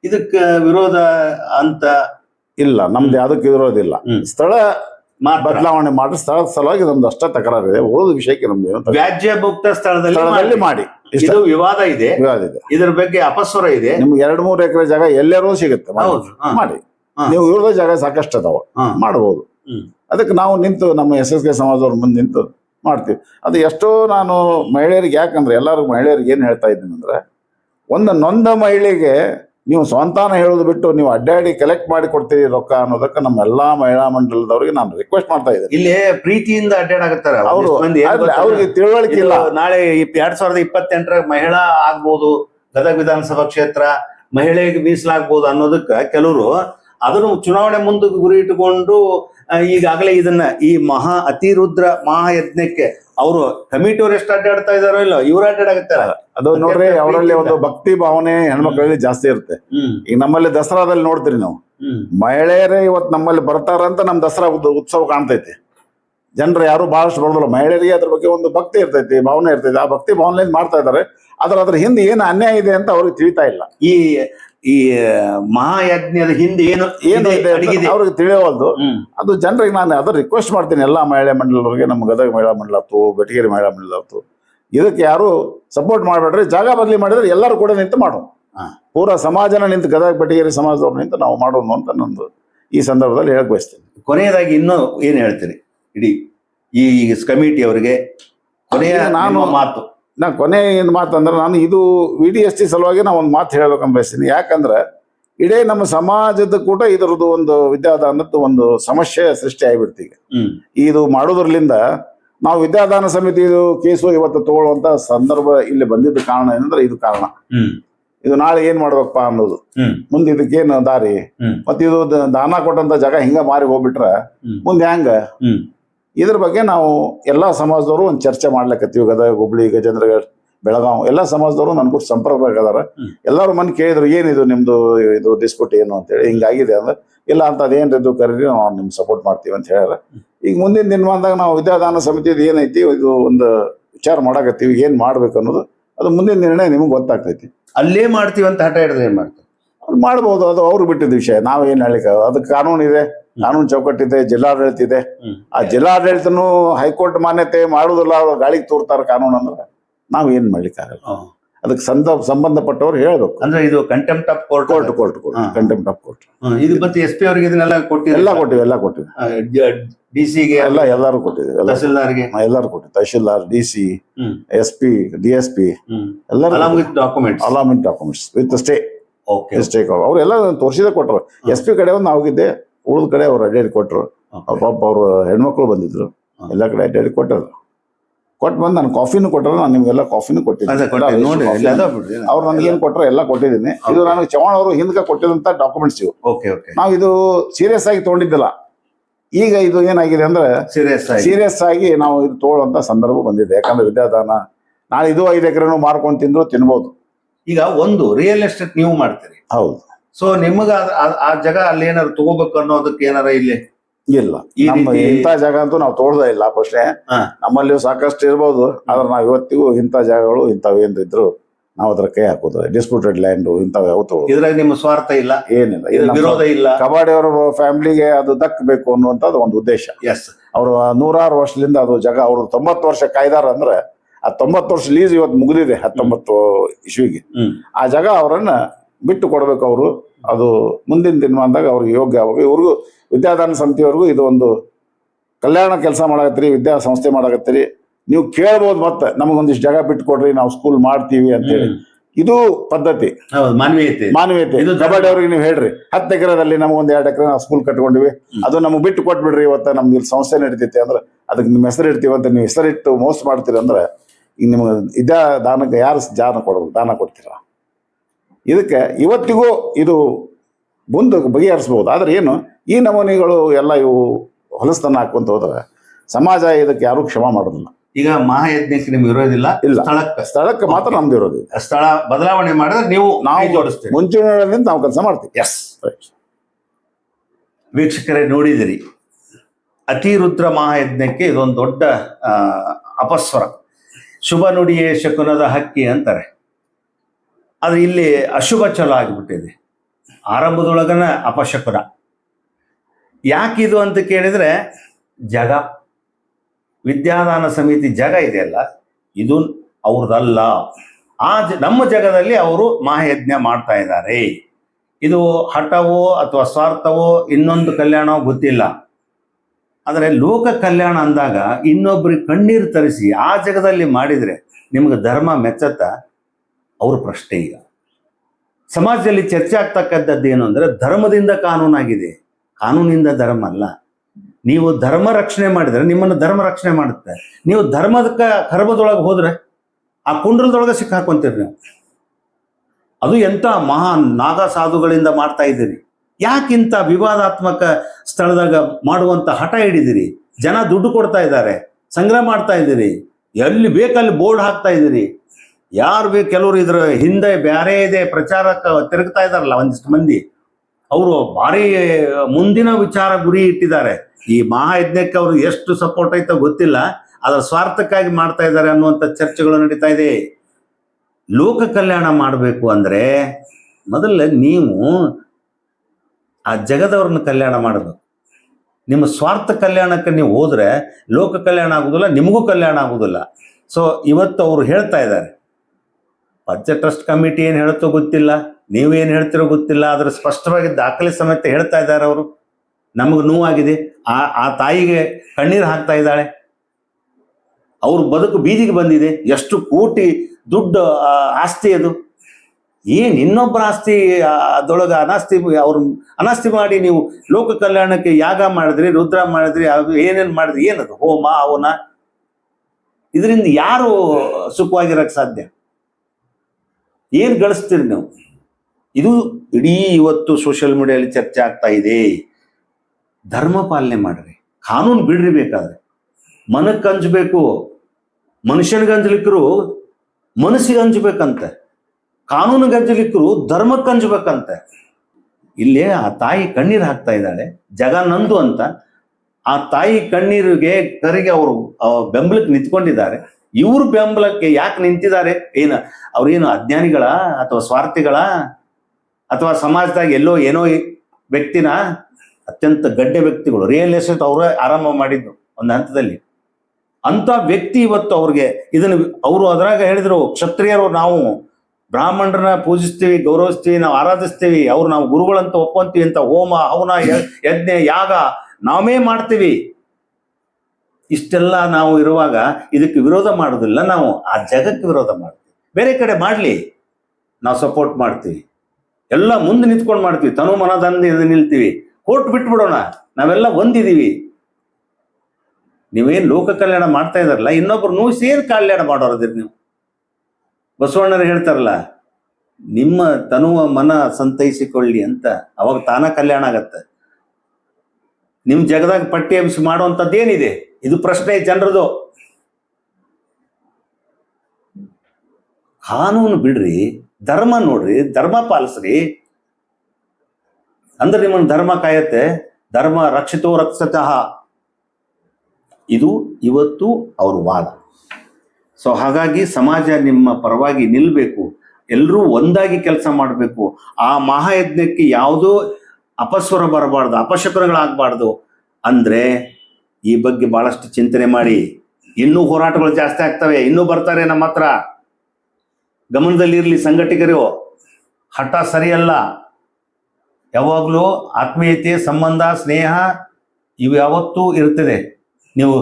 ಇದಕ್ಕೆ ವಿರೋಧ ಅಂತ ಇಲ್ಲ ನಮ್ದು ಯಾವುದಕ್ಕೆ ಇರೋದಿಲ್ಲ. ಸ್ಥಳ ಬದಲಾವಣೆ ಮಾಡಿ ಸ್ಥಳದ ಸಲುವಾಗಿ ನಮ್ದು ಅಷ್ಟೇ ತಕರಾರಿದೆ. ಓದು ವಿಷಯಕ್ಕೆ ನಮ್ದು ವ್ಯಾಜ್ಯ ಮುಕ್ತ ಸ್ಥಳದಲ್ಲಿ ಮಾಡಿ. ಇದು ವಿವಾದ ಇದೆ. ವಿವಾದ ಇದೆ. ಇದ್ರ ಬಗ್ಗೆ ಅಪಸ್ವರ ಇದೆ. ನಿಮ್ಗೆ ಎರಡು ಮೂರು ಎಕರೆ ಜಾಗ ಎಲ್ಲರೂ ಸಿಗುತ್ತೆ. ಮಾಡಿ. ನೀವು ಇವ್ರದ ಜಾಗ ಸಾಕಷ್ಟು ಅದಾವ. ಮಾಡಬಹುದು ಅದಕ್ಕೆ ನಾವು ನಿಂತು ನಮ್ಮ ಎಸ್ ಎಸ್ ಕೆ ಸಮಾಜದವ್ರ ಮುಂದೆ ನಿಂತು ಮಾಡ್ತೀವಿ. ಅದು ಎಷ್ಟೋ ನಾನು ಮಹಿಳೆಯರಿಗೆ ಯಾಕಂದ್ರೆ ಎಲ್ಲರಿಗೂ ಮಹಿಳೆಯರಿಗೆ ಏನು ಹೇಳ್ತಾ ಇದ್ದೀನಿ ಅಂದ್ರೆ ಒಂದು ನೊಂದ ಮಹಿಳೆಗೆ ನೀವು ಸ್ವಂತಾನ ಹೇಳೋದು ಬಿಟ್ಟು ನೀವು ಅಡ್ಡಾಡಿ ಕಲೆಕ್ಟ್ ಮಾಡಿ ಕೊಡ್ತೀರಿ ರೊಕ್ಕ ಅನ್ನೋದಕ್ಕೆ ನಮ್ಮ ಎಲ್ಲಾ ಮಹಿಳಾ ಮಂಡಲದವರಿಗೆ ನಾನು ರಿಕ್ವೆಸ್ಟ್ ಮಾಡ್ತಾ ಇದ್ದೀನಿ. ಇಲ್ಲಿ ಪ್ರೀತಿಯಿಂದ ಅಡ್ಡಾಡಕತ್ತಾರ ಅವರು? ಅವ್ರಿಗೆ ತಿಳುವಳಿಕೆ ಇಲ್ಲ. ನಾಳೆ ಎರಡ್ ಸಾವಿರದ ಇಪ್ಪತ್ತೆಂಟರ ಮಹಿಳಾ ಆಗ್ಬೋದು ಗದಗ ವಿಧಾನಸಭಾ ಕ್ಷೇತ್ರ ಮಹಿಳೆಗೆ ಮೀಸಲಾಗ್ಬೋದು ಅನ್ನೋದಕ್ಕೆ ಕೆಲವರು ಅದನ್ನು ಚುನಾವಣೆ ಮುಂದೆ ಗುರಿ ಇಟ್ಟುಕೊಂಡು ಈಗಾಗಲೇ ಇದನ್ನ ಈ ಮಹಾ ಅತಿರುದ್ರ ಮಹಾಯಜ್ಞಕ್ಕೆ ಅವರು ಕಮಿಟಿಯವ್ರು ಎಷ್ಟು ಅಡ್ಡಾಡ್ತಾ ಇದಾರೋ ಇಲ್ಲ? ಇವ್ರು ಅಡ್ಡಾಡಕತ್ತಾರ ಅದು ನೋಡ್ರಿ ಅವರಲ್ಲಿ ಒಂದು ಭಕ್ತಿ ಭಾವನೆ ಹೆಣ್ಮಕ್ಳಲ್ಲಿ ಜಾಸ್ತಿ ಇರುತ್ತೆ. ಈಗ ನಮ್ಮಲ್ಲಿ ದಸರಾದಲ್ಲಿ ನೋಡ್ತೀರಿ ನಾವು. ಮಹಿಳೆಯರೇ ಇವತ್ತು ನಮ್ಮಲ್ಲಿ ಬರ್ತಾರಂತ ನಮ್ಮ ದಸರಾ ಉತ್ಸವ ಕಾಣ್ತೈತಿ. ಜನರು ಯಾರು ಬಹಳಷ್ಟು ಬರೋದಿಲ್ಲ. ಮಹಿಳೆಯರಿಗೆ ಅದ್ರ ಬಗ್ಗೆ ಒಂದು ಭಕ್ತಿ ಇರ್ತೈತಿ ಭಾವನೆ ಇರ್ತೈತಿ. ಆ ಭಕ್ತಿ ಭಾವನೆಯಿಂದ ಮಾಡ್ತಾ ಇದ್ದಾರೆ. ಆದ್ರೆ ಅದ್ರ ಹಿಂದೆ ಏನು ಅನ್ಯಾಯ ಇದೆ ಅಂತ ಅವ್ರಿಗೆ ತಿಳಿತಾ ಇಲ್ಲ. ಈ ಈ ಮಹಾಯಜ್ಞದ ಹಿಂದೆ ಏನು ಏನು ಇದೆ ಅವ್ರಿಗೆ ತಿಳಿಯವಲ್ದು. ಅದು ಜನರಿಗೆ ನಾನು ಅದು ರಿಕ್ವೆಸ್ಟ್ ಮಾಡ್ತೀನಿ. ಎಲ್ಲಾ ಮಹಿಳಾ ಮಂಡಳಿಯವರಿಗೆ ನಮ್ಮ ಗದಗ ಮಹಿಳಾ ಮಂಡಲ ಆಯ್ತು ಬೆಟಗೇರಿ ಮಹಿಳಾ ಮಂಡಲ ಆಯ್ತು ಇದಕ್ಕೆ ಯಾರು ಸಪೋರ್ಟ್ ಮಾಡಬೇಡ್ರಿ. ಜಾಗ ಬದಲಿ ಮಾಡಿದ್ರೆ ಎಲ್ಲರೂ ಕೂಡ ನಿಂತು ಮಾಡು ಪೂರ ಪೂರಾ ಸಮಾಜನ ನಿಂತು ಗದಗ ಬೆಟಗೇರಿ ಸಮಾಜದವ್ರು ನಿಂತು ನಾವು ಮಾಡೋಣ ಅಂತ ನಂದು ಈ ಸಂದರ್ಭದಲ್ಲಿ ಹೇಳಕ್ ಬಯಸ್ತೀನಿ. ಕೊನೆಯದಾಗಿ ಇನ್ನೂ ಏನ್ ಹೇಳ್ತೀನಿ? ಇಡೀ ಈ ಕಮಿಟಿ ಅವರಿಗೆ ಕೊನೆಯ ನಾನು- ಮಾತು. ನಾ ಕೊನೆ ಏನು ಮಾತಂದ್ರೆ ನಾನು ಇದು ವಿ ಡಿ ಎಸ್ ಟಿ ಸಲುವಾಗಿ ನಾ ಒಂದು ಮಾತು ಹೇಳ್ಬೇಕಂತ ಬಯಸ್ತೀನಿ. ಯಾಕಂದ್ರೆ ಇಡೀ ನಮ್ಮ ಸಮಾಜದ ಕೂಡ ಇದರದ್ದು ಒಂದು ವಿದ್ಯಾದಾನದ್ದು ಒಂದು ಸಮಸ್ಯೆ ಸೃಷ್ಟಿ ಆಗಿಬಿಡ್ತು ಈಗ. ಇದು ಮಾಡೋದ್ರಲಿಂದ ನಾವು ವಿದ್ಯಾದಾನ ಸಮಿತಿ ಇದು ಕೇಸು ಇವತ್ತು ತಗೊಳ್ಳುವಂತ ಸಂದರ್ಭ ಇಲ್ಲಿ ಬಂದಿದ್ದ ಕಾರಣ ಏನಂದ್ರೆ ಇದು ಕಾರಣ. ಇದು ನಾಳೆ ಏನ್ ಮಾಡ್ಬೇಕಪ್ಪ ಅನ್ನೋದು. ಮುಂದೆ ಇದಕ್ಕೇನು ದಾರಿ? ಮತ್ತಿದು ಮತ್ತೆ ಇದು ದಾನ ಕೊಟ್ಟಂತ ಜಾಗ ಹಿಂಗ ಮಾರಿ ಹೋಗ್ಬಿಟ್ರ. ಮುಂದೆ ಹೆಂಗ? ಇದ್ರ ಬಗ್ಗೆ ನಾವು ಎಲ್ಲಾ ಸಮಾಜದವರು ಒಂದು ಚರ್ಚೆ ಮಾಡ್ಲಕತ್ತೀವಿ. ಗದಗ ಹುಬ್ಳಿ ಗಜೇಂದ್ರಗಢ ಬೆಳಗಾವ್ ಎಲ್ಲಾ ಸಮಾಜದವರು ನನ್ ಕೂಡ ಹ್ಮ್. ಎಲ್ಲಾರು ಮನ್ ಕೇಳಿದ್ರು ಏನಿದು ನಿಮ್ದು ಇದು ಡಿಸ್ಪ್ಯೂಟ್ ಏನು ಅಂತೇಳಿ ಹಿಂಗಾಗಿದೆ ಅಂದ್ರೆ ಇಲ್ಲ ಅಂತ ಅದೇನ್ರಿದ್ದು ಕರೀರಿ ನಾವು ನಿಮ್ಗೆ ಸಪೋರ್ಟ್ ಮಾಡ್ತೀವಿ ಅಂತ ಹೇಳ್ಯಾರ. ಈಗ ಮುಂದಿನ ದಿನಮಾನದಾಗ ನಾವು ವಿದ್ಯಾದಾನ ಸಮಿತಿದು ಏನೈತಿ ಇದು ಒಂದು ವಿಚಾರ ಮಾಡಾಕತ್ತೀವಿ ಏನ್ ಮಾಡ್ಬೇಕು ಅನ್ನೋದು ಅದು ಮುಂದಿನ ನಿರ್ಣಯ ನಿಮ್ಗೆ ಗೊತ್ತಾಗ್ತೈತಿ. ಅಲ್ಲೇ ಮಾಡ್ತೀವಿ ಅಂತ ಹಠ ಹಿಡಿದ್ರೆ ಏನ್ ಮಾಡ್ತೀವಿ? ಅವ್ರು ಮಾಡ್ಬೋದು ಅದು ಅವ್ರು ಬಿಟ್ಟಿದ್ದ ವಿಷಯ ನಾವೇನ್ ಹೇಳಿಕ ಅದಕ್ಕೆ ಕಾನೂನು ಇದೆ ಕಾನೂನು ಚೌಕಟ್ಟಿದೆ ಜಿಲ್ಲಾಡಳಿತ ಇದೆ. ಆ ಜಿಲ್ಲಾಡಳಿತನು ಹೈಕೋರ್ಟ್ ಮಾನ್ಯತೆ ಮಾಡುದಿಲ್ಲ ಅವ್ರು ಗಾಳಿಗೆ ತೋರ್ತಾರ ಕಾನೂನು ಅಂದ್ರೆ ನಾವ್ ಏನ್ ಮಾಡ್ಲಿಕ್ಕಾಗಲ್ಲ. ಆಗಲ್ಲ ಅದಕ್ಕೆ ಸಂದ ಸಂಬಂಧಪಟ್ಟವ್ರು ಹೇಳ್ಬೇಕು. ಅಂದ್ರೆ ಇದು contempt of court court court court contempt of court ಇದು ಮತ್ತೆ ಎಸ್ ಪಿ ಅವರಿಗೆ ಇದನ್ನೆಲ್ಲ ಕೊಟ್ಟಿವಿ ಎಲ್ಲ ಕೊಟ್ಟಿವಿ ಎಲ್ಲ ಕೊಟ್ಟಿವಿ ಡಿ ಸಿಗೆ ಎಲ್ಲ ಎಲ್ಲಾರು ಕೊಟ್ಟಿದ್ವಿ ಎಲ್ಲ ತಹಸೀಲ್ದಾರ್ಗೆ? ಎಲ್ಲಾರು ಕೊಟ್ಟಿವಿ tahsildar D C S P D S P ಎಲ್ಲಾರು with documents allotment documents with stay okay stay ಅವ್ರೆಲ್ಲ ತೋರಿಸಿದೆ ಕೊಟ್ಟರು. ಎಸ್ ಪಿ ಕಡೆ ಒಂದು ಹೋಗಿದ್ದೆ. ಉಳಿದ ಕಡೆ ಅವ್ರು ಅಡ್ಡಾಡಿ ಕೊಟ್ರು. ಅವ್ರ ಪಾಪ ಅವ್ರ ಹೆಣ್ಮಕ್ಳು ಬಂದಿದ್ರು. ಎಲ್ಲ ಕಡೆ ಅಡ್ಡಾಡಿ ಕೊಟ್ಟರು. ಕೊಟ್ಟು ಬಂದು ನಾನು ಕಾಫಿನೂ ಕೊಟ್ಟರು ನಾನು ನಿಮ್ಗೆಲ್ಲ ಕಾಫಿನೂ ಕೊಟ್ಟಿದ್ದೀನಿ. ಅವ್ರು ನನಗೆ ಏನು ಕೊಟ್ಟರು ಎಲ್ಲ ಕೊಟ್ಟಿದ್ದೀನಿ. ಇದು ನನಗೆ ಚವಾಣ್ ಅವರು ಹಿಂದಕ್ಕೆ ಕೊಟ್ಟಿದಂಥ ಡಾಕ್ಯುಮೆಂಟ್ಸ್ ಇವು. Okay okay. ನಾವು ಇದು ಸೀರಿಯಸ್ ಆಗಿ ತೊಗೊಂಡಿದ್ದಿಲ್ಲ. ಈಗ ಇದು ಏನಾಗಿದೆ ಅಂದ್ರೆ ಸೀರಿಯಸ್ ಆಗಿ. ಸೀರಿಯಸ್ ಆಗಿ ನಾವು ಇದು ತೊಗೊಳ್ಳೋಂಥ ಸಂದರ್ಭ ಬಂದಿದೆ. ಯಾಕಂದ್ರೆ ವಿದ್ಯಾದಾನ ನಾಳೆ ಇದು ಐದು ಎಕರೆನೂ ಮಾರ್ಕೊಂಡು ತಿಂದ್ರು ತಿನ್ಬೋದು. ಈಗ ಒಂದು ರಿಯಲ್ ಎಸ್ಟೇಟ್ ನೀವು ಮಾಡ್ತೀರಿ. ಹೌದು. ಸೊ ನಿಮಗ ಆ- ಜಾಗ ಅಲ್ಲಿ ಏನಾರು ತಗೋಬೇಕು ಅನ್ನೋದಕ್ಕೆ ಏನಾರ ಇಲ್ಲಿ? ಇಲ್ಲ. ಇಂತ ನಮ್ಮ ಇಂಥ ಜಾಗ ಅಂತೂ ನಾವು ತೋಡ್ದಾ ಇಲ್ಲ ಪ್ರಶ್ನೆ. ನಮ್ಮಲ್ಲಿ ಸಾಕಷ್ಟು ಇರ್ಬೋದು. ಆದ್ರೆ ನಾವು ಇವತ್ತಿಗೂ ಇಂಥ ಜಾಗಗಳು ಇಂಥವು ಏನಿದ್ರು ನಾವು ಅದ್ರ ಕೈ ಹಾಕೋದು. ಡಿಸ್ಪ್ಯೂಟೆಡ್ ಲ್ಯಾಂಡ್ ಇಂಥವು ಯಾವ ತಗೊಳ್ಳೋದು ಇದ್ರಾಗ ನಿಮ್ಮ ಸ್ವಾರ್ಥ ಇಲ್ಲ. ಏನಿಲ್ಲ. ಇದ್ರ ವಿರೋಧ ಇಲ್ಲ. ಕಬಾಡಿ ಅವರ ಫ್ಯಾಮಿಲಿಗೆ ಅದು ದಕ್ಕಬೇಕು ಅನ್ನುವಂಥದ್ದು ಒಂದು ಉದ್ದೇಶ. ಎಸ್ ಅವರು ನೂರಾರು ವರ್ಷದಿಂದ ಅದು ಜಾಗ ಅವರು ತೊಂಬತ್ತು ವರ್ಷ ಕಾಯ್ದಾರ ಅಂದ್ರೆ ಆ ತೊಂಬತ್ತು ವರ್ಷ ಲೀಸ್ ಇವತ್ತು ಮುಗಿದಿದೆ ಹತ್ತೊಂಬತ್ತು ಇಶ್ವಿಗೆ. ಆ ಜಾಗ ಅವರನ್ನ ಬಿಟ್ಟು ಕೊಡ್ಬೇಕು ಅವರು. ಅದು ಮುಂದಿನ ದಿನಮಾನದಾಗ ಅವ್ರಿಗೆ ಯೋಗ್ಯ ಆವಾಗ ಇವ್ರಿಗೂ ವಿದ್ಯಾದಾನ ಸಮಿತಿಯವ್ರಿಗೂ ಇದು ಒಂದು ಕಲ್ಯಾಣ ಕೆಲಸ ಮಾಡಕತ್ತೀರಿ ವಿದ್ಯಾ ಸಂಸ್ಥೆ ಮಾಡಾಕತ್ತೀರಿ. ನೀವು ಕೇಳ್ಬೋದು ಮತ್ತೆ ನಮಗೊಂದಿಷ್ಟು ಜಾಗ ಬಿಟ್ಟು ಕೊಡ್ರಿ ನಾವು ಸ್ಕೂಲ್ ಮಾಡ್ತೀವಿ ಅಂತೇಳಿ. ಇದು ಪದ್ಧತಿ. ಮಾನವೀಯತೆ. ಮಾನವೀಯತೆ. ಇದು ಕಬಡ್ಡಿ ಅವ್ರಿಗೆ ನೀವು ಹೇಳ್ರಿ. ಹತ್ತು ಎಕರೆದಲ್ಲಿ ನಮಗೊಂದು ಎರಡು ಎಕರೆ ನಾವು ಸ್ಕೂಲ್ ಕಟ್ಕೊಂಡಿವಿ. ಅದು ನಮಗೆ ಬಿಟ್ಟು ಕೊಟ್ಬಿಡ್ರಿ ಇವತ್ತು ನಮ್ದು ಇಲ್ಲಿ ಸಂಸ್ಥೆ ನಡೀತೈತೆ ಅಂದ್ರೆ ಅದಕ್ಕೆ ನಿಮ್ಮ ಹೆಸರು ಇಡ್ತೀವಿ ಅಂತ ನೀವು ಹೆಸರಿಟ್ಟು ಮೋಸ ಮಾಡ್ತೀರಿ ಅಂದ್ರೆ ಈಗ ನಿಮ್ಗೆ ಇದ ದಾನಕ್ಕೆ ಯಾರು ದಾನ ಕೊಡ್ಬೇಕು ದಾನ ಕೊಡ್ತೀರ? ಇದಕ್ಕೆ ಇವತ್ತಿಗೂ ಇದು ಮುಂದೆ ಬಗೆಹರಿಸ್ಬೋದು ಆದರೆ ಏನು ಈ ನಮೂನೆಗಳು ಎಲ್ಲ ಇವು ಹೊಲಸ್ತನ ಹಾಕೊಂತ ಹೋದ್ರೆ ಸಮಾಜ ಇದಕ್ಕೆ ಯಾರೂ ಕ್ಷಮ ಮಾಡೋದಿಲ್ಲ. ಈಗ ಮಹಾಯಜ್ಞಕ್ಕೆ ನಿಮ್ಗೆ ಇರೋದಿಲ್ಲ ಇಲ್ಲ. ಸ್ಥಳಕ್ಕೆ. ಸ್ಥಳಕ್ಕೆ ಮಾತ್ರ ನಮ್ದು ಇರೋದು ಸ್ಥಳ ಬದಲಾವಣೆ ಮಾಡಿದ್ರೆ ನೀವು ನಾವು ಜೋಡಿಸ್ತೀವಿ ಮುಂಚೂಣಿ ನಾವು ಕೆಲಸ ಮಾಡ್ತೀವಿ. ಎಸ್ ವೀಕ್ಷಕರೇ ನೋಡಿದಿರಿ. ಅತಿರುದ್ರ ಮಹಾಯಜ್ಞಕ್ಕೆ ಇದೊಂದು ದೊಡ್ಡ ಅಪಸ್ವರ. ಶುಭ ನುಡಿಯೇ ಶಕುನದ ಹಕ್ಕಿ ಅಂತಾರೆ. ಆದ್ರೆ ಇಲ್ಲಿ ಅಶುಭ ಚಲ ಆಗಿಬಿಟ್ಟಿದೆ. ಆರಂಭದೊಳಗನ ಅಪಶಕುನ. ಯಾಕಿದು ಅಂತ ಕೇಳಿದ್ರೆ, ಜಗ. ವಿದ್ಯಾದಾನ ಸಮಿತಿ ಜಗ ಇದೆಯಲ್ಲ ಇದು ಅವ್ರದಲ್ಲ. ಆ ನಮ್ಮ ಜಗದಲ್ಲಿ ಅವರು ಮಹಾಯಜ್ಞ ಮಾಡ್ತಾ ಇದ್ದಾರೆ. ಇದು ಹಠವೋ ಅಥವಾ ಸ್ವಾರ್ಥವೋ ಇನ್ನೊಂದು ಕಲ್ಯಾಣವೋ ಗೊತ್ತಿಲ್ಲ. ಆದರೆ ಲೋಕ ಕಲ್ಯಾಣ ಅಂದಾಗ ಇನ್ನೊಬ್ಬರಿಗೆ ಕಣ್ಣೀರು ತರಿಸಿ ಆ ಜಗದಲ್ಲಿ ಮಾಡಿದರೆ ನಿಮಗೆ ಧರ್ಮ ಮೆಚ್ಚತ್ತ? ಅವ್ರ ಪ್ರಶ್ನೆ ಈಗ. ಸಮಾಜದಲ್ಲಿ ಚರ್ಚೆ ಆಗ್ತಕ್ಕಂಥದ್ದು ಏನು ಅಂದರೆ ಧರ್ಮದಿಂದ ಕಾನೂನಾಗಿದೆ. ಕಾನೂನಿಂದ ಧರ್ಮ ಅಲ್ಲ. ನೀವು ಧರ್ಮ ರಕ್ಷಣೆ ಮಾಡಿದರೆ ನಿಮ್ಮನ್ನು ಧರ್ಮ ರಕ್ಷಣೆ ಮಾಡುತ್ತೆ. ನೀವು ಧರ್ಮದ ಕರ್ಮದೊಳಗೆ ಹೋದರೆ ಆ ಕುಂಡ್ರದೊಳಗೆ ಸಿಕ್ಕಾಕೊಂತೀರಿ ನೀವು. ಅದು ಎಂಥ ಮಹಾನ್ ನಾಗ ಸಾಧುಗಳಿಂದ ಮಾಡ್ತಾ ಇದ್ದೀರಿ. ಯಾಕಿಂತ ವಿವಾದಾತ್ಮಕ ಸ್ಥಳದಾಗ ಮಾಡುವಂಥ ಹಠ ಹಿಡಿದಿರಿ. ಜನ ದುಡ್ಡು ಕೊಡ್ತಾ ಇದ್ದಾರೆ. ಸಂಗ್ರಹ ಮಾಡ್ತಾ ಇದ್ದೀರಿ. ಎಲ್ಲಿ ಬೇಕಲ್ಲಿ ಬೋರ್ಡ್ ಹಾಕ್ತಾ ಇದ್ದೀರಿ. ಯಾರು ಬಿ ಕೆಲವರು ಇದ್ರ ಹಿಂದೆ ಬೇರೆ ಇದೆ ಪ್ರಚಾರಕ್ಕೆ ತಿರುಗ್ತಾ ಇದಾರಲ್ಲ ಒಂದಿಷ್ಟು ಮಂದಿ. ಅವರು ಭಾರಿ ಮುಂದಿನ ವಿಚಾರ ಗುರಿ ಇಟ್ಟಿದ್ದಾರೆ. ಈ ಮಹಾಯಜ್ಞಕ್ಕೆ ಅವರು ಎಷ್ಟು ಸಪೋರ್ಟ್ ಐತೋ ಗೊತ್ತಿಲ್ಲ. ಅದರ ಸ್ವಾರ್ಥಕ್ಕಾಗಿ ಮಾಡ್ತಾ ಇದ್ದಾರೆ ಅನ್ನುವಂಥ ಚರ್ಚೆಗಳು ನಡೀತಾ ಇದೆ. ಲೋಕ ಕಲ್ಯಾಣ ಮಾಡಬೇಕು ಅಂದರೆ ಮೊದಲು ನೀವು ಆ ಜಗದವ್ರನ್ನ ಕಲ್ಯಾಣ ಮಾಡಬೇಕು. ನಿಮ್ಮ ಸ್ವಾರ್ಥ ಕಲ್ಯಾಣಕ್ಕೆ ನೀವು ಹೋದರೆ ಲೋಕ ಕಲ್ಯಾಣ ಆಗೋದಿಲ್ಲ, ನಿಮಗೂ ಕಲ್ಯಾಣ ಆಗೋದಿಲ್ಲ. ಸೊ ಇವತ್ತು ಅವರು ಹೇಳ್ತಾ ಇದ್ದಾರೆ. ಪಂಚ ಟ್ರಸ್ಟ್ ಕಮಿಟಿ ಏನು ಹೇಳುತ್ತೋ ಗೊತ್ತಿಲ್ಲ, ನೀವು ಏನು ಹೇಳ್ತಿರೋ ಗೊತ್ತಿಲ್ಲ, ಆದ್ರೆ ಸ್ಪಷ್ಟವಾಗಿ ದಾಖಲೆ ಸಮೇತ ಹೇಳ್ತಾ ಇದ್ದಾರೆ ಅವರು. ನಮಗೆ ನೋವಾಗಿದೆ. ಆ ಆ ತಾಯಿಗೆ ಕಣ್ಣೀರು ಹಾಕ್ತಾ ಇದ್ದಾಳೆ. ಅವ್ರ ಬದುಕು ಬೀದಿಗೆ ಬಂದಿದೆ. ಎಷ್ಟು ಕೋಟಿ ದುಡ್ಡು ಆಸ್ತಿ ಅದು. ಏನ್ ಇನ್ನೊಬ್ಬರ ಆಸ್ತಿ ಅದೊಳಗೆ ಅನಾಸ್ತಿ, ಅವ್ರ ಅನಾಸ್ತಿ ಮಾಡಿ ನೀವು ಲೋಕ ಕಲ್ಯಾಣಕ್ಕೆ ಯಾಗ ಮಾಡಿದ್ರಿ, ರುದ್ರ ಮಾಡಿದ್ರಿ ಅದು ಏನೇನು ಮಾಡಿದ್ರಿ, ಏನದು? ಹೋಮ, ಅವನ. ಇದರಿಂದ ಯಾರು ಸುಖವಾಗಿರಕ್ಕೆ ಸಾಧ್ಯ? ಏನ್ ಗಳಿಸ್ತೀರಿ ನೀವು? ಇದು ಇಡೀ ಇವತ್ತು ಸೋಷಿಯಲ್ ಮೀಡಿಯಾದಲ್ಲಿ ಚರ್ಚೆ ಆಗ್ತಾ ಇದೆ. ಧರ್ಮ ಪಾಲನೆ ಮಾಡ್ರಿ. ಕಾನೂನು ಬಿಡ್ರಿ ಬೇಕಾದ್ರೆ. ಮನಕ್ಕೆ ಹಂಚ್ಬೇಕು ಮನುಷ್ಯನಿಗೆ ಹಂಚಲಿಕ್ಕರು ಮನಸ್ಸಿಗೆ ಹಂಚ್ಬೇಕಂತೆ ಕಾನೂನಿಗೆ ಹಂಚ್ಲಿಕ್ಕರು ಧರ್ಮಕ್ಕೆ ಹಂಚ್ಬೇಕಂತೆ ಇಲ್ಲೇ ಆ ತಾಯಿ ಕಣ್ಣೀರು ಹಾಕ್ತಾ ಇದ್ದಾಳೆ. ಜಗ ನಂದು ಅಂತ ಆ ತಾಯಿ ಕಣ್ಣೀರಿಗೆ ಕರಿಗೆ ಅವರು ಬೆಂಬಲಕ್ಕೆ ನಿಂತ್ಕೊಂಡಿದ್ದಾರೆ. ಇವ್ರ ಬೆಂಬಲಕ್ಕೆ ಯಾಕೆ ನಿಂತಿದ್ದಾರೆ? ಏನ, ಅವ್ರೇನು ಅಜ್ಞಾನಿಗಳ ಅಥವಾ ಸ್ವಾರ್ಥಿಗಳ ಅಥವಾ ಸಮಾಜದಾಗ ಎಲ್ಲೋ ಏನೋ ವ್ಯಕ್ತಿನ ಅತ್ಯಂತ ಗಡ್ಡೆ ವ್ಯಕ್ತಿಗಳು ರಿಯಲ್ ಎಸ್ಟೇಟ್ ಅವರೇ ಆರಂಭ ಮಾಡಿದ್ದು ಒಂದು ಹಂತದಲ್ಲಿ. ಅಂತ ವ್ಯಕ್ತಿ ಇವತ್ತು ಅವ್ರಿಗೆ ಇದನ್ನ ಅವರು ಅದ್ರಾಗ ಹೇಳಿದ್ರು, ಕ್ಷತ್ರಿಯರು ನಾವು ಬ್ರಾಹ್ಮಣರನ್ನ ಪೂಜಿಸ್ತೀವಿ, ಗೌರವಿಸ್ತೀವಿ, ನಾವು ಆರಾಧಿಸ್ತೀವಿ, ಅವ್ರು ನಾವು ಗುರುಗಳಂತ ಒಪ್ಕೊಂತೀವಿ ಅಂತ ಹೋಮ, ಹವನ, ಯಜ್ಞ, ಯಾಗ ನಾವೇ ಮಾಡ್ತೀವಿ. ಇಷ್ಟೆಲ್ಲ ನಾವು ಇರುವಾಗ ಇದಕ್ಕೆ ವಿರೋಧ ಮಾಡೋದಿಲ್ಲ ನಾವು, ಆ ಜಗಕ್ಕೆ ವಿರೋಧ ಮಾಡ್ತೀವಿ. ಬೇರೆ ಕಡೆ ಮಾಡಲಿ, ನಾವು ಸಪೋರ್ಟ್ ಮಾಡ್ತೀವಿ. ಎಲ್ಲ ಮುಂದೆ ನಿಂತ್ಕೊಂಡು ಮಾಡ್ತೀವಿ, ತನು ಮನದಂದ ನಿಲ್ತೀವಿ. ಕೋರ್ಟ್ ಬಿಟ್ಬಿಡೋಣ, ನಾವೆಲ್ಲ ಒಂದಿದೀವಿ. ನೀವೇನು ಲೋಕ ಕಲ್ಯಾಣ ಮಾಡ್ತಾ ಇದಾರಲ್ಲ, ಇನ್ನೊಬ್ರು ನೋವು ಸೇರಿ ಕಲ್ಯಾಣ ಮಾಡೋರದಿರಿ ನೀವು. ಬಸವಣ್ಣರು ಹೇಳ್ತಾರಲ್ಲ, ನಿಮ್ಮ ತನುವ ಮನ ಸಂತೈಸಿಕೊಳ್ಳಿ ಅಂತ, ಅವಾಗ ತಾನ ಕಲ್ಯಾಣ ಆಗತ್ತೆ. ನಿಮ್ ಜಗದಾಗ ಪಟ್ಟಿ ಅಂಶ ಮಾಡುವಂಥದ್ದು ಏನಿದೆ? ಇದು ಪ್ರಶ್ನೆ ಜನರದು. ಕಾನೂನು ಬಿಡ್ರಿ, ಧರ್ಮ ನೋಡ್ರಿ, ಧರ್ಮ ಪಾಲಿಸ್ರಿ. ಅಂದ್ರೆ ನಿಮ್ಮ ಧರ್ಮ ಕಾಯತ್ತೆ, ಧರ್ಮ ರಕ್ಷಿತೋ ರಕ್ಷತಃ. ಇದು ಇವತ್ತು ಅವ್ರ ವಾದ. ಸೊ ಹಾಗಾಗಿ ಸಮಾಜ ನಿಮ್ಮ ಪರವಾಗಿ ನಿಲ್ಲಬೇಕು ಎಲ್ಲರೂ ಒಂದಾಗಿ ಕೆಲಸ ಮಾಡಬೇಕು. ಆ ಮಹಾಯಜ್ಞಕ್ಕೆ ಯಾವುದೋ ಅಪಸ್ವರ ಬರಬಾರ್ದು, ಅಪಶಕುನಗಳಾಗಬಾರ್ದು ಅಂದರೆ ಈ ಬಗ್ಗೆ ಭಾಳಷ್ಟು ಚಿಂತನೆ ಮಾಡಿ. ಇನ್ನೂ ಹೋರಾಟಗಳು ಜಾಸ್ತಿ ಆಗ್ತವೆ, ಇನ್ನೂ ಬರ್ತಾರೆ ನಮ್ಮ ಹತ್ರ. ಗಮನದಲ್ಲಿರಲಿ ಸಂಘಟಕರು. ಹಠ ಸರಿಯಲ್ಲ. ಯಾವಾಗಲೂ ಆತ್ಮೀಯತೆ, ಸಂಬಂಧ, ಸ್ನೇಹ ಇವು ಯಾವತ್ತೂ ಇರ್ತದೆ ನೀವು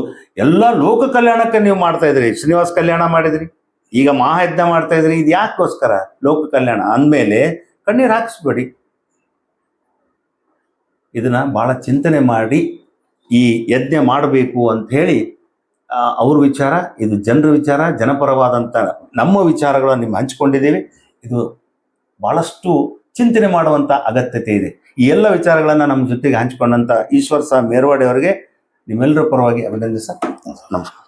ಎಲ್ಲ ಲೋಕ ಕಲ್ಯಾಣಕ್ಕೆ ನೀವು ಮಾಡ್ತಾ ಇದ್ರಿ ಶ್ರೀನಿವಾಸ ಕಲ್ಯಾಣ ಮಾಡಿದ್ರಿ. ಈಗ ಮಹಾಯಜ್ಞ ಮಾಡ್ತಾ ಇದ್ರಿ ಇದು ಯಾಕೋಸ್ಕರ ಲೋಕ ಕಲ್ಯಾಣ ಅಂದಮೇಲೆ ಕಣ್ಣೀರು ಹಾಕಿಸ್ಬೇಡಿ. ಇದನ್ನ ಭಾಳ ಚಿಂತನೆ ಮಾಡಿ ಈ ಯಜ್ಞ ಮಾಡಬೇಕು ಆ, ಅವ್ರ ವಿಚಾರ ಇದು ಜನರ ವಿಚಾರ ಜನಪರವಾದಂಥ ನಮ್ಮ ವಿಚಾರಗಳನ್ನು ನಿಮ್ಮ ಹಂಚಿಕೊಂಡಿದ್ದೀವಿ. ಇದು ಭಾಳಷ್ಟು ಚಿಂತನೆ ಮಾಡುವಂಥ ಅಗತ್ಯತೆ ಇದೆ. ಈ ಎಲ್ಲ ವಿಚಾರಗಳನ್ನು ನಮ್ಮ ಜೊತೆಗೆ ಹಂಚಿಕೊಂಡಂಥ ಈಶ್ವರ್ ಸಾ ಮೇರ್ವಾಡಿ ಅವರಿಗೆ ನಿಮ್ಮೆಲ್ಲರ ಪರವಾಗಿ ಅಭಿನಂದಿಸ ನಮಸ್ಕಾರ.